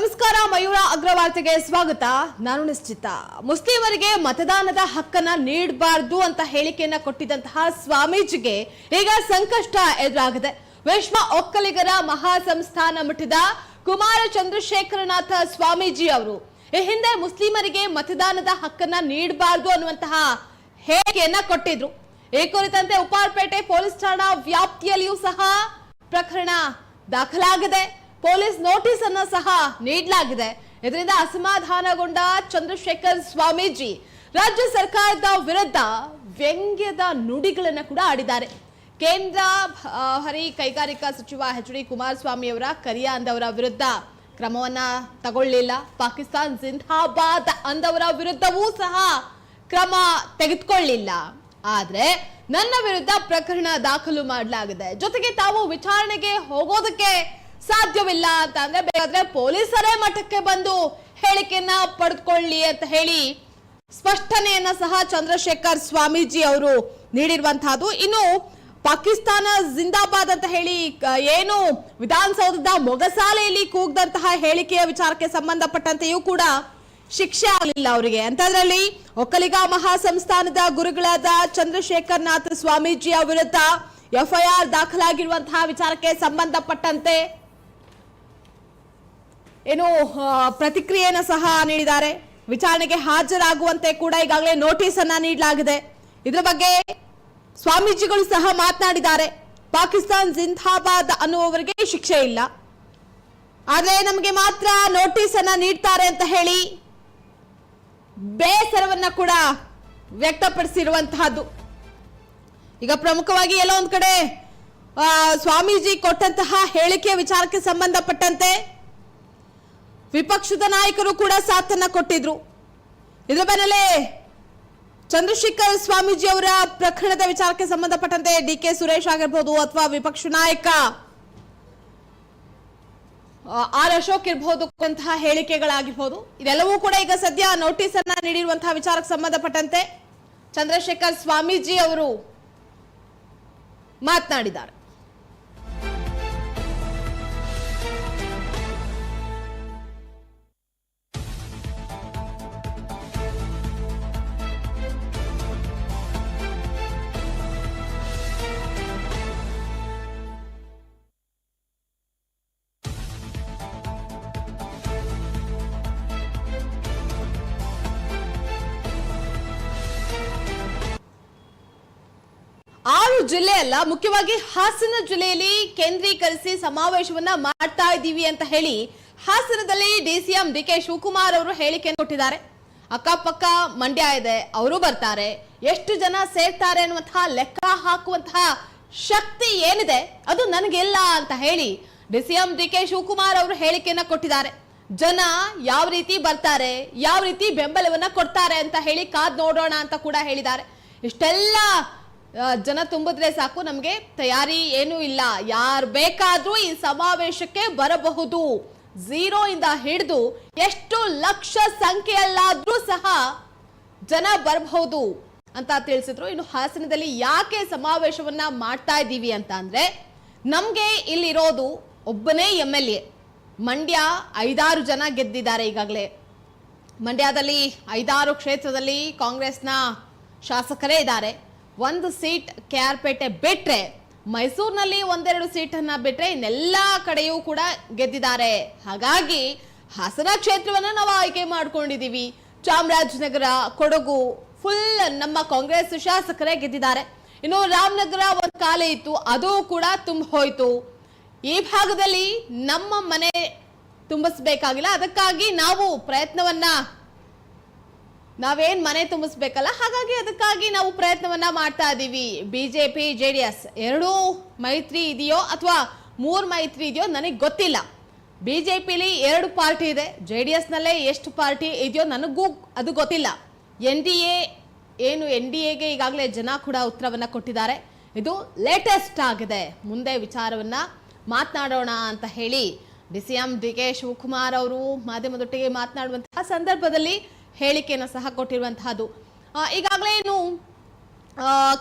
ನಮಸ್ಕಾರ, ಮಯೂರ ಅಗ್ರವಾರ್ತೆಗೆ ಸ್ವಾಗತ. ನಾನು ನಿಶ್ಚಿತ. ಮುಸ್ಲಿಮರಿಗೆ ಮತದಾನದ ಹಕ್ಕನ್ನ ನೀಡಬಾರ್ದು ಅಂತ ಹೇಳಿಕೆಯನ್ನ ಕೊಟ್ಟಿದ್ದಂತಹ ಸ್ವಾಮೀಜಿಗೆ ಈಗ ಸಂಕಷ್ಟ ಎದುರಾಗಿದೆ. ವಿಶ್ವ ಒಕ್ಕಲಿಗರ ಮಹಾಸಂಸ್ಥಾನ ಮಠದ ಕುಮಾರ ಚಂದ್ರಶೇಖರನಾಥ ಸ್ವಾಮೀಜಿ ಅವರು, ಈ ಹಿಂದೆ ಮುಸ್ಲಿಮರಿಗೆ ಮತದಾನದ ಹಕ್ಕನ್ನ ನೀಡಬಾರ್ದು ಅನ್ನುವಂತಹ ಹೇಳಿಕೆಯನ್ನ ಕೊಟ್ಟಿದ್ರು. ಈ ಕುರಿತಂತೆ ಉಪಾರ್ಪೇಟೆ ಪೊಲೀಸ್ ಠಾಣಾ ವ್ಯಾಪ್ತಿಯಲ್ಲಿಯೂ ಸಹ ಪ್ರಕರಣ ದಾಖಲಾಗಿದೆ. ಪೊಲೀಸ್ ನೋಟಿಸ್ ಅನ್ನ ಸಹ ನೀಡಲಾಗಿದೆ. ಇದರಿಂದ ಅಸಮಾಧಾನಗೊಂಡ ಚಂದ್ರಶೇಖರ್ ಸ್ವಾಮೀಜಿ ರಾಜ್ಯ ಸರ್ಕಾರದ ವಿರುದ್ಧ ವ್ಯಂಗ್ಯದ ನುಡಿಗಳನ್ನು ಕೂಡ ಆಡಿದ್ದಾರೆ. ಕೇಂದ್ರ ಹರಿ ಕೈಗಾರಿಕಾ ಸಚಿವ ಎಚ್ ಡಿ ಕುಮಾರಸ್ವಾಮಿ ಅವರ ಕರಿಯ ಅಂದವರ ವಿರುದ್ಧ ಕ್ರಮವನ್ನ ತಗೊಳ್ಳಿಲ್ಲ. ಪಾಕಿಸ್ತಾನ್ ಜಿಂದಾಬಾದ್ ಅಂದವರ ವಿರುದ್ಧವೂ ಸಹ ಕ್ರಮ ತೆಗೆದುಕೊಳ್ಳಿಲ್ಲ. ಆದ್ರೆ ನನ್ನ ವಿರುದ್ಧ ಪ್ರಕರಣ ದಾಖಲು ಮಾಡಲಾಗಿದೆ. ಜೊತೆಗೆ ತಾವು ವಿಚಾರಣೆಗೆ ಹೋಗೋದಕ್ಕೆ ಸಾಧ್ಯವಿಲ್ಲ ಅಂತ ಅಂದ್ರೆ ಬೇಕಾದ್ರೆ ಪೊಲೀಸರೇ ಮಠಕ್ಕೆ ಬಂದು ಹೇಳಿಕೆಯನ್ನ ಪಡೆದುಕೊಳ್ಳಿ ಅಂತ ಹೇಳಿ ಸ್ಪಷ್ಟನೆಯನ್ನ ಸಹ ಚಂದ್ರಶೇಖರ್ ಸ್ವಾಮೀಜಿ ಅವರು ನೀಡಿರುವಂತಹದ್ದು. ಇನ್ನು ಪಾಕಿಸ್ತಾನ ಜಿಂದಾಬಾದ್ ಅಂತ ಹೇಳಿ ಏನು ವಿಧಾನಸೌಧದ ಮೊಗಸಾಲೆಯಲ್ಲಿ ಕೂಗ್ದಂತಹ ಹೇಳಿಕೆಯ ವಿಚಾರಕ್ಕೆ ಸಂಬಂಧಪಟ್ಟಂತೆಯೂ ಕೂಡ ಶಿಕ್ಷೆ ಆಗಲಿಲ್ಲ ಅವರಿಗೆ. ಅಂತದ್ರಲ್ಲಿ ಒಕ್ಕಲಿಗ ಮಹಾಸಂಸ್ಥಾನದ ಗುರುಗಳಾದ ಚಂದ್ರಶೇಖರ್ ನಾಥ್ ಸ್ವಾಮೀಜಿಯ ವಿರುದ್ಧ ಎಫ್ಐಆರ್ ದಾಖಲಾಗಿರುವಂತಹ ವಿಚಾರಕ್ಕೆ ಸಂಬಂಧಪಟ್ಟಂತೆ ಏನು ಪ್ರತಿಕ್ರಿಯೆಯನ್ನು ಸಹ ನೀಡಿದ್ದಾರೆ. ವಿಚಾರಣೆಗೆ ಹಾಜರಾಗುವಂತೆ ಕೂಡ ಈಗಾಗಲೇ ನೋಟಿಸ್ ಅನ್ನ ನೀಡಲಾಗಿದೆ. ಇದರ ಬಗ್ಗೆ ಸ್ವಾಮೀಜಿಗಳು ಸಹ ಮಾತನಾಡಿದ್ದಾರೆ. ಪಾಕಿಸ್ತಾನ್ ಜಿಂದಾಬಾದ್ ಅನ್ನುವವರಿಗೆ ಶಿಕ್ಷೆ ಇಲ್ಲ. ಆದರೆ ನಮಗೆ ಮಾತ್ರ ನೋಟಿಸ್ ಅನ್ನ ನೀಡ್ತಾರೆ ಅಂತ ಹೇಳಿ ಬೇಸರವನ್ನ ಕೂಡ ವ್ಯಕ್ತಪಡಿಸಿರುವಂತಹದ್ದು. ಈಗ ಪ್ರಮುಖವಾಗಿ ಎಲ್ಲೋ ಒಂದ್ ಕಡೆ ಸ್ವಾಮೀಜಿ ಕೊಟ್ಟಂತಹ ಹೇಳಿಕೆ ವಿಚಾರಕ್ಕೆ ಸಂಬಂಧಪಟ್ಟಂತೆ ವಿಪಕ್ಷದ ನಾಯಕರು ಕೂಡ ಸಾಥನ್ನ ಕೊಟ್ಟಿದ್ರು. ಇದರ ಬೆನ್ನಲ್ಲೇ ಚಂದ್ರಶೇಖರ್ ಸ್ವಾಮೀಜಿ ಅವರ ಪ್ರಕರಣದ ವಿಚಾರಕ್ಕೆ ಸಂಬಂಧಪಟ್ಟಂತೆ ಡಿ ಕೆ ಸುರೇಶ್ ಆಗಿರ್ಬೋದು ಅಥವಾ ವಿಪಕ್ಷ ನಾಯಕ ಆರ್ ಅಶೋಕ್ ಇರಬಹುದು ಅಂತಹ ಹೇಳಿಕೆಗಳಾಗಿರ್ಬೋದು. ಇದೆಲ್ಲವೂ ಕೂಡ ಈಗ ಸದ್ಯ ನೋಟಿಸ್ ಅನ್ನ ನೀಡಿರುವಂತಹ ವಿಚಾರಕ್ಕೆ ಸಂಬಂಧಪಟ್ಟಂತೆ ಚಂದ್ರಶೇಖರ್ ಸ್ವಾಮೀಜಿ ಅವರು ಮಾತನಾಡಿದ್ದಾರೆ. ಅಲ್ಲ, ಮುಖ್ಯವಾಗಿ ಹಾಸನ ಜಿಲ್ಲೆಯಲ್ಲಿ ಕೇಂದ್ರೀಕರಿಸಿ ಸಮಾವೇಶವನ್ನ ಮಾಡ್ತಾ ಇದ್ದೀವಿ ಅಂತ ಹೇಳಿ ಹಾಸನದಲ್ಲಿ ಡಿಸಿಎಂ ಡಿ ಕೆ ಶಿವಕುಮಾರ್ ಅವರು ಹೇಳಿಕೆಯನ್ನು ಕೊಟ್ಟಿದ್ದಾರೆ. ಅಕ್ಕಪಕ್ಕ ಮಂಡ್ಯ ಇದೆ, ಅವರು ಬರ್ತಾರೆ. ಎಷ್ಟು ಜನ ಸೇರ್ತಾರೆ ಅನ್ನುವಂತಹ ಲೆಕ್ಕ ಹಾಕುವಂತಹ ಶಕ್ತಿ ಏನಿದೆ, ಅದು ನನಗಿಲ್ಲ ಅಂತ ಹೇಳಿ ಡಿಸಿಎಂ ಡಿ ಕೆ ಶಿವಕುಮಾರ್ ಅವರು ಹೇಳಿಕೆಯನ್ನ ಕೊಟ್ಟಿದ್ದಾರೆ. ಜನ ಯಾವ ರೀತಿ ಬರ್ತಾರೆ, ಯಾವ ರೀತಿ ಬೆಂಬಲವನ್ನ ಕೊಡ್ತಾರೆ ಅಂತ ಹೇಳಿ ಕಾದ್ ನೋಡೋಣ ಅಂತ ಕೂಡ ಹೇಳಿದ್ದಾರೆ. ಇಷ್ಟೆಲ್ಲ ಜನ ತುಂಬಿದ್ರೆ ಸಾಕು, ನಮಗೆ ತಯಾರಿ ಏನೂ ಇಲ್ಲ. ಯಾರು ಬೇಕಾದ್ರೂ ಈ ಸಮಾವೇಶಕ್ಕೆ ಬರಬಹುದು. ಝೀರೋ ಇಂದ ಹಿಡಿದು ಎಷ್ಟು ಲಕ್ಷ ಸಂಖ್ಯೆಯಲ್ಲಾದ್ರೂ ಸಹ ಜನ ಬರಬಹುದು ಅಂತ ತಿಳಿಸಿದ್ರು. ಇನ್ನು ಹಾಸನದಲ್ಲಿ ಯಾಕೆ ಸಮಾವೇಶವನ್ನ ಮಾಡ್ತಾ ಇದ್ದೀವಿ ಅಂತ ಅಂದ್ರೆ, ನಮ್ಗೆ ಇಲ್ಲಿರೋದು ಒಬ್ಬನೇ ಎಂ ಎಲ್ ಎ. ಮಂಡ್ಯ ಐದಾರು ಜನ ಗೆದ್ದಿದ್ದಾರೆ ಈಗಾಗಲೇ. ಮಂಡ್ಯದಲ್ಲಿ ಐದಾರು ಕ್ಷೇತ್ರದಲ್ಲಿ ಕಾಂಗ್ರೆಸ್ನ ಶಾಸಕರೇ ಇದ್ದಾರೆ. ಒಂದು ಸೀಟ್ ಕೆ ಆರ್ ಪೇಟೆ ಬಿಟ್ರೆ, ಮೈಸೂರಿನಲ್ಲಿ ಒಂದೆರಡು ಸೀಟನ್ನು ಬಿಟ್ರೆ ಇನ್ನೆಲ್ಲ ಕಡೆಯೂ ಕೂಡ ಗೆದ್ದಿದ್ದಾರೆ. ಹಾಗಾಗಿ ಹಾಸನ ಕ್ಷೇತ್ರವನ್ನು ನಾವು ಆಯ್ಕೆ ಮಾಡ್ಕೊಂಡಿದೀವಿ ಚಾಮರಾಜನಗರ, ಕೊಡಗು ಫುಲ್ ನಮ್ಮ ಕಾಂಗ್ರೆಸ್ ಶಾಸಕರೇ ಗೆದ್ದಿದ್ದಾರೆ. ಇನ್ನು ರಾಮನಗರ ಒಂದು ಕಾಲ ಇತ್ತು, ಅದು ಕೂಡ ತುಂಬ ಹೋಯಿತು. ಈ ಭಾಗದಲ್ಲಿ ನಮ್ಮ ಮನೆ ತುಂಬಿಸ್ಬೇಕಾಗಿಲ್ಲ, ಅದಕ್ಕಾಗಿ ನಾವು ಪ್ರಯತ್ನವನ್ನ ನಾವೇನ್ ಮನೆ ತುಂಬಿಸ್ಬೇಕಲ್ಲ? ಹಾಗಾಗಿ ಅದಕ್ಕಾಗಿ ನಾವು ಪ್ರಯತ್ನವನ್ನ ಮಾಡ್ತಾ ಇದ್ದೀವಿ ಬಿಜೆಪಿ ಜೆ ಡಿ ಎಸ್ ಎರಡೂ ಮೈತ್ರಿ ಇದೆಯೋ ಅಥವಾ ಮೂರ್ ಮೈತ್ರಿ ಇದೆಯೋ ನನಗೆ ಗೊತ್ತಿಲ್ಲ. ಬಿಜೆಪಿಲಿ ಎರಡು ಪಾರ್ಟಿ ಇದೆ. ಜೆ ಡಿ ಎಸ್ನಲ್ಲೇ ಎಷ್ಟು ಪಾರ್ಟಿ ಇದೆಯೋ ನನಗೂ ಅದು ಗೊತ್ತಿಲ್ಲ. ಎನ್ ಡಿ ಎ ಏನು ಎನ್ ಡಿ ಎಗೆ ಈಗಾಗಲೇ ಜನ ಕೂಡ ಉತ್ತರವನ್ನ ಕೊಟ್ಟಿದ್ದಾರೆ. ಇದು ಲೇಟೆಸ್ಟ್ ಆಗಿದೆ. ಮುಂದೆ ವಿಚಾರವನ್ನ ಮಾತನಾಡೋಣ ಅಂತ ಹೇಳಿ D C M D K Shivakumar ಅವರು ಮಾಧ್ಯಮದೊಟ್ಟಿಗೆ ಮಾತನಾಡುವಂತಹ ಸಂದರ್ಭದಲ್ಲಿ ಹೇಳಿಕೆಯನ್ನು ಸಹ ಕೊಟ್ಟಿರುವಂತಹದ್ದು. ಈಗಾಗಲೇ ಏನು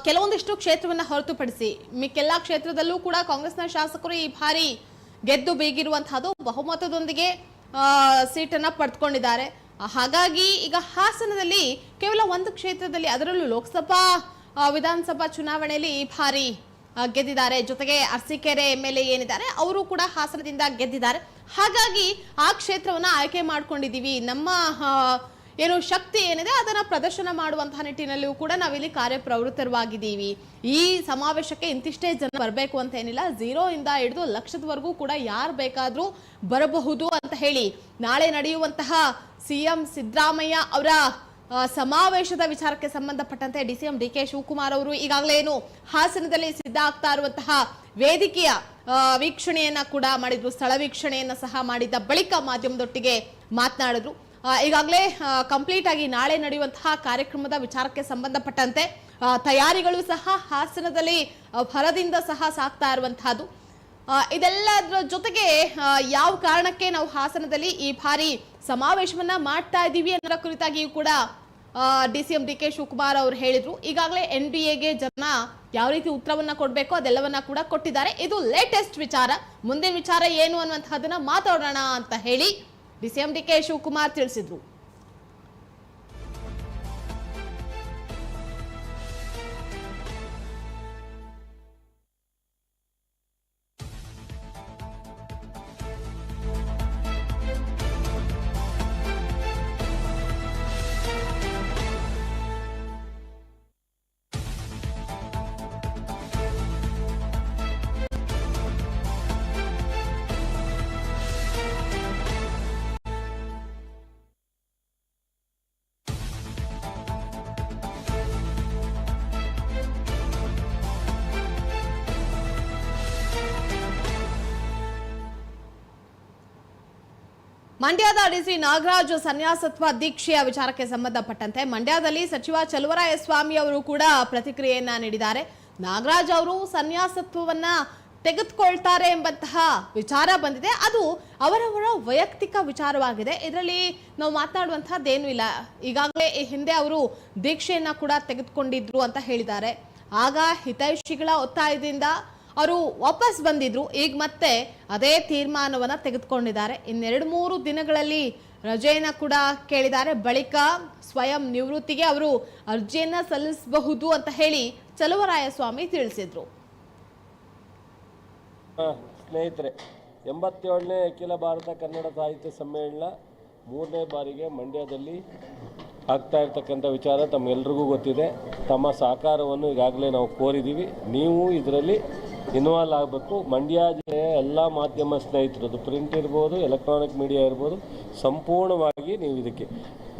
ಕೆಲವೊಂದಿಷ್ಟು ಕ್ಷೇತ್ರವನ್ನು ಹೊರತುಪಡಿಸಿ ಮಿಕ್ಕೆಲ್ಲ ಕ್ಷೇತ್ರದಲ್ಲೂ ಕೂಡ ಕಾಂಗ್ರೆಸ್ನ ಶಾಸಕರು ಈ ಬಾರಿ ಗೆದ್ದು ಬೀಗಿರುವಂತಹದ್ದು ಬಹುಮತದೊಂದಿಗೆ ಸೀಟನ್ನು ಪಡೆದುಕೊಂಡಿದ್ದಾರೆ ಹಾಗಾಗಿ ಈಗ ಹಾಸನದಲ್ಲಿ ಕೇವಲ ಒಂದು ಕ್ಷೇತ್ರದಲ್ಲಿ ಅದರಲ್ಲೂ ಲೋಕಸಭಾ ವಿಧಾನಸಭಾ ಚುನಾವಣೆಯಲ್ಲಿ ಈ ಬಾರಿ ಗೆದ್ದಿದ್ದಾರೆ. ಜೊತೆಗೆ ಅರಸೀಕೆರೆ ಎಂ ಎಲ್ ಏನಿದ್ದಾರೆ, ಅವರು ಕೂಡ ಹಾಸನದಿಂದ ಗೆದ್ದಿದ್ದಾರೆ. ಹಾಗಾಗಿ ಆ ಕ್ಷೇತ್ರವನ್ನ ಆಯ್ಕೆ ಮಾಡ್ಕೊಂಡಿದೀವಿ ನಮ್ಮ ಏನು ಶಕ್ತಿ ಏನಿದೆ ಅದನ್ನು ಪ್ರದರ್ಶನ ಮಾಡುವಂತಹ ನಿಟ್ಟಿನಲ್ಲಿಯೂ ಕೂಡ ನಾವಿಲ್ಲಿ ಕಾರ್ಯಪ್ರವೃತ್ತರವಾಗಿದ್ದೀವಿ. ಈ ಸಮಾವೇಶಕ್ಕೆ ಇಂತಿಷ್ಟೇ ಜನ ಬರಬೇಕು ಅಂತ ಏನಿಲ್ಲ. ಝೀರೋ ಇಂದ ಹಿಡಿದು ಲಕ್ಷದವರೆಗೂ ಕೂಡ ಯಾರು ಬೇಕಾದರೂ ಬರಬಹುದು ಅಂತ ಹೇಳಿ. ನಾಳೆ ನಡೆಯುವಂತಹ ಸಿಎಂ ಸಿದ್ದರಾಮಯ್ಯ ಅವರ ಸಮಾವೇಶದ ವಿಚಾರಕ್ಕೆ ಸಂಬಂಧಪಟ್ಟಂತೆ D C M D K Shivakumar ಅವರು ಈಗಾಗಲೇ ಏನು ಹಾಸನದಲ್ಲಿ ಸಿದ್ಧ ಆಗ್ತಾ ಇರುವಂತಹ ವೇದಿಕೆಯ ವೀಕ್ಷಣೆಯನ್ನ ಕೂಡ ಮಾಡಿದ್ರು. ಸ್ಥಳ ವೀಕ್ಷಣೆಯನ್ನ ಸಹ ಮಾಡಿದ ಬಳಿಕ ಮಾಧ್ಯಮದೊಟ್ಟಿಗೆ ಮಾತನಾಡಿದ್ರು. ಈಗಾಗಲೇ ಕಂಪ್ಲೀಟ್ ಆಗಿ ನಾಳೆ ನಡೆಯುವಂತಹ ಕಾರ್ಯಕ್ರಮದ ವಿಚಾರಕ್ಕೆ ಸಂಬಂಧಪಟ್ಟಂತೆ ತಯಾರಿಗಳು ಸಹ ಹಾಸನದಲ್ಲಿ ಭರದಿಂದ ಸಹ ಸಾಕ್ತಾ ಇರುವಂತಹದ್ದು. ಇದೆಲ್ಲದರ ಜೊತೆಗೆ ಯಾವ ಕಾರಣಕ್ಕೆ ನಾವು ಹಾಸನದಲ್ಲಿ ಈ ಬಾರಿ ಸಮಾವೇಶವನ್ನ ಮಾಡ್ತಾ ಇದ್ದೀವಿ ಅನ್ನೋದ್ರ ಕುರಿತಾಗಿಯೂ ಕೂಡ D C M D K Shivakumar ಅವರು ಹೇಳಿದ್ರು. ಈಗಾಗಲೇ ಎನ್ ಡಿ ಎಗೆ ಜನ ಯಾವ ರೀತಿ ಉತ್ತರವನ್ನ ಕೊಡಬೇಕು ಅದೆಲ್ಲವನ್ನ ಕೂಡ ಕೊಟ್ಟಿದ್ದಾರೆ. ಇದು ಲೇಟೆಸ್ಟ್ ವಿಚಾರ. ಮುಂದಿನ ವಿಚಾರ ಏನು ಅನ್ನುವಂತಹದನ್ನ ಮಾತಾಡೋಣ ಅಂತ ಹೇಳಿ D C M D K Shivakumar ತಿಳಿಸಿದ್ರು ಮಂಡ್ಯದ ಡಿಸಿ ನಾಗರಾಜ್ ಸನ್ಯಾಸತ್ವ ದೀಕ್ಷೆಯ ವಿಚಾರಕ್ಕೆ ಸಂಬಂಧಪಟ್ಟಂತೆ ಮಂಡ್ಯದಲ್ಲಿ ಸಚಿವ ಚಲುವರಾಯ ಸ್ವಾಮಿ ಅವರು ಕೂಡ ಪ್ರತಿಕ್ರಿಯೆಯನ್ನ ನೀಡಿದ್ದಾರೆ. ನಾಗರಾಜ್ ಅವರು ಸನ್ಯಾಸತ್ವವನ್ನ ತೆಗೆದುಕೊಳ್ತಾರೆ ಎಂಬಂತಹ ವಿಚಾರ ಬಂದಿದೆ. ಅದು ಅವರವರ ವೈಯಕ್ತಿಕ ವಿಚಾರವಾಗಿದೆ. ಇದರಲ್ಲಿ ನಾವು ಮಾತನಾಡುವಂತಹದ್ದೇನೂ ಇಲ್ಲ. ಈಗಾಗಲೇ ಈ ಹಿಂದೆ ಅವರು ದೀಕ್ಷೆಯನ್ನ ಕೂಡ ತೆಗೆದುಕೊಂಡಿದ್ರು ಅಂತ ಹೇಳಿದ್ದಾರೆ. ಆಗ ಹಿತೈಷಿಗಳ ಒತ್ತಾಯದಿಂದ ಅವರು ವಾಪಸ್ ಬಂದಿದ್ರು. ಈಗ ಮತ್ತೆ ಅದೇ ತೀರ್ಮಾನವನ್ನು ತೆಗೆದುಕೊಂಡಿದ್ದಾರೆ. ಇನ್ನೆರಡು ಮೂರು ದಿನಗಳಲ್ಲಿ ರಜೆಯನ್ನ ಕೂಡ ಕೇಳಿದ್ದಾರೆ. ಬಳಿಕ ಸ್ವಯಂ ನಿವೃತ್ತಿಗೆ ಅವರು ಅರ್ಜಿಯನ್ನ ಸಲ್ಲಿಸಬಹುದು ಅಂತ ಹೇಳಿ ಚಲುವರಾಯಸ್ವಾಮಿ ತಿಳಿಸಿದ್ರು. ಸ್ನೇಹಿತರೆ, ಎಂಬತ್ತೇಳನೇ ಅಖಿಲ ಭಾರತ ಕನ್ನಡ ಸಾಹಿತ್ಯ ಸಮ್ಮೇಳನ ಮೂರನೇ ಬಾರಿಗೆ ಮಂಡ್ಯದಲ್ಲಿ ಆಗ್ತಾ ಇರ್ತಕ್ಕಂಥ ವಿಚಾರ ತಮ್ಮೆಲ್ರಿಗೂ ಗೊತ್ತಿದೆ. ತಮ್ಮ ಸಹಕಾರವನ್ನು ಈಗಾಗಲೇ ನಾವು ಕೋರಿದ್ದೀವಿ ನೀವು ಇದರಲ್ಲಿ ಇನ್ವಾಲ್ವ್ ಆಗಬೇಕು. ಮಂಡ್ಯ ಜಿಲ್ಲೆಯ ಎಲ್ಲ ಮಾಧ್ಯಮ ಸ್ನೇಹಿತರದ್ದು ಪ್ರಿಂಟ್ ಇರ್ಬೋದು ಎಲೆಕ್ಟ್ರಾನಿಕ್ ಮೀಡಿಯಾ ಇರ್ಬೋದು, ಸಂಪೂರ್ಣವಾಗಿ ನೀವು ಇದಕ್ಕೆ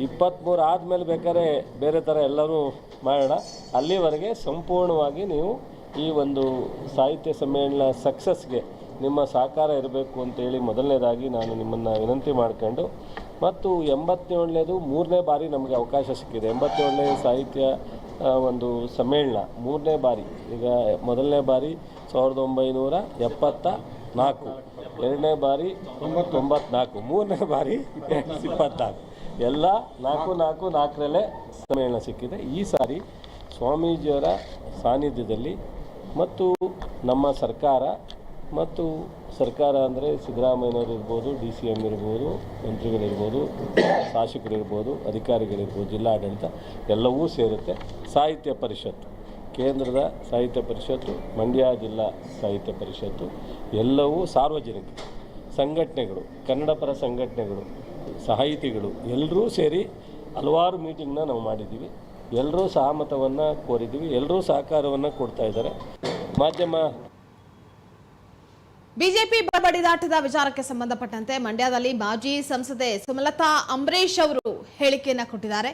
ಇಪ್ಪತ್ತ್ಮೂರು ಆದಮೇಲೆ ಬೇಕಾದ್ರೆ ಬೇರೆ ಥರ ಎಲ್ಲರೂ ಮಾಡೋಣ. ಅಲ್ಲಿವರೆಗೆ ಸಂಪೂರ್ಣವಾಗಿ ನೀವು ಈ ಒಂದು ಸಾಹಿತ್ಯ ಸಮ್ಮೇಳನ ಸಕ್ಸಸ್ಗೆ ನಿಮ್ಮ ಸಹಕಾರ ಇರಬೇಕು ಅಂತೇಳಿ ಮೊದಲನೇದಾಗಿ ನಾನು ನಿಮ್ಮನ್ನು ವಿನಂತಿ ಮಾಡ್ಕೊಂಡು ಮತ್ತು ಎಂಬತ್ತೇಳನೇದು ಮೂರನೇ ಬಾರಿ ನಮಗೆ ಅವಕಾಶ ಸಿಕ್ಕಿದೆ. ಎಂಬತ್ತೇಳನೇ ಸಾಹಿತ್ಯ ಒಂದು ಸಮ್ಮೇಳನ ಮೂರನೇ ಬಾರಿ. ಈಗ ಮೊದಲನೇ ಬಾರಿ ಸಾವಿರದ ಒಂಬೈನೂರ ಎಪ್ಪತ್ತ ನಾಲ್ಕು. ಎರಡನೇ ಬಾರಿ ತೊಂಬತ್ನಾಲ್ಕು. ಮೂರನೇ ಬಾರಿ ಇಪ್ಪತ್ನಾಲ್ಕು. ಎಲ್ಲ ನಾಲ್ಕು ನಾಲ್ಕು ನಾಲ್ಕರಲ್ಲೇ ಸಮ್ಮೇಳನ ಸಿಕ್ಕಿದೆ. ಈ ಸಾರಿ ಸ್ವಾಮೀಜಿಯವರ ಸಾನ್ನಿಧ್ಯದಲ್ಲಿ ಮತ್ತು ನಮ್ಮ ಸರ್ಕಾರ ಮತ್ತು ಸರ್ಕಾರ ಅಂದರೆ ಸಿದ್ದರಾಮಯ್ಯನವರು ಇರ್ಬೋದು, ಡಿ ಸಿ ಎಂ ಇರ್ಬೋದು, ಮಂತ್ರಿಗಳಿರ್ಬೋದು, ಶಾಸಕರಿರ್ಬೋದು, ಅಧಿಕಾರಿಗಳಿರ್ಬೋದು, ಜಿಲ್ಲಾಡಳಿತ ಎಲ್ಲವೂ ಸೇರುತ್ತೆ. ಸಾಹಿತ್ಯ ಪರಿಷತ್ತು, ಕೇಂದ್ರದ ಸಾಹಿತ್ಯ ಪರಿಷತ್ತು, ಮಂಡ್ಯ ಜಿಲ್ಲಾ ಸಾಹಿತ್ಯ ಪರಿಷತ್ತು, ಎಲ್ಲವೂ ಸಾರ್ವಜನಿಕ ಸಂಘಟನೆಗಳು, ಕನ್ನಡ ಪರ ಸಂಘಟನೆಗಳು, ಸಾಹಿತಿಗಳು ಎಲ್ಲರೂ ಸೇರಿ ಹಲವಾರು ಮೀಟಿಂಗ್ನ ನಾವು ಮಾಡಿದ್ದೀವಿ. ಎಲ್ಲರೂ ಸಹಮತವನ್ನು ಕೋರಿದ್ದೀವಿ, ಎಲ್ಲರೂ ಸಹಕಾರವನ್ನು ಕೊಡ್ತಾ ಇದ್ದಾರೆ. ಮಾಧ್ಯಮ ಬಿಜೆಪಿ ಬಡಿದಾಟದ ವಿಚಾರಕ್ಕೆ ಸಂಬಂಧಪಟ್ಟಂತೆ ಮಂಡ್ಯದಲ್ಲಿ ಮಾಜಿ ಸಂಸದೆ ಸುಮಲತಾ ಅಂಬರೀಶ್ ಅವರು ಹೇಳಿಕೆಯನ್ನ ಕೊಟ್ಟಿದ್ದಾರೆ.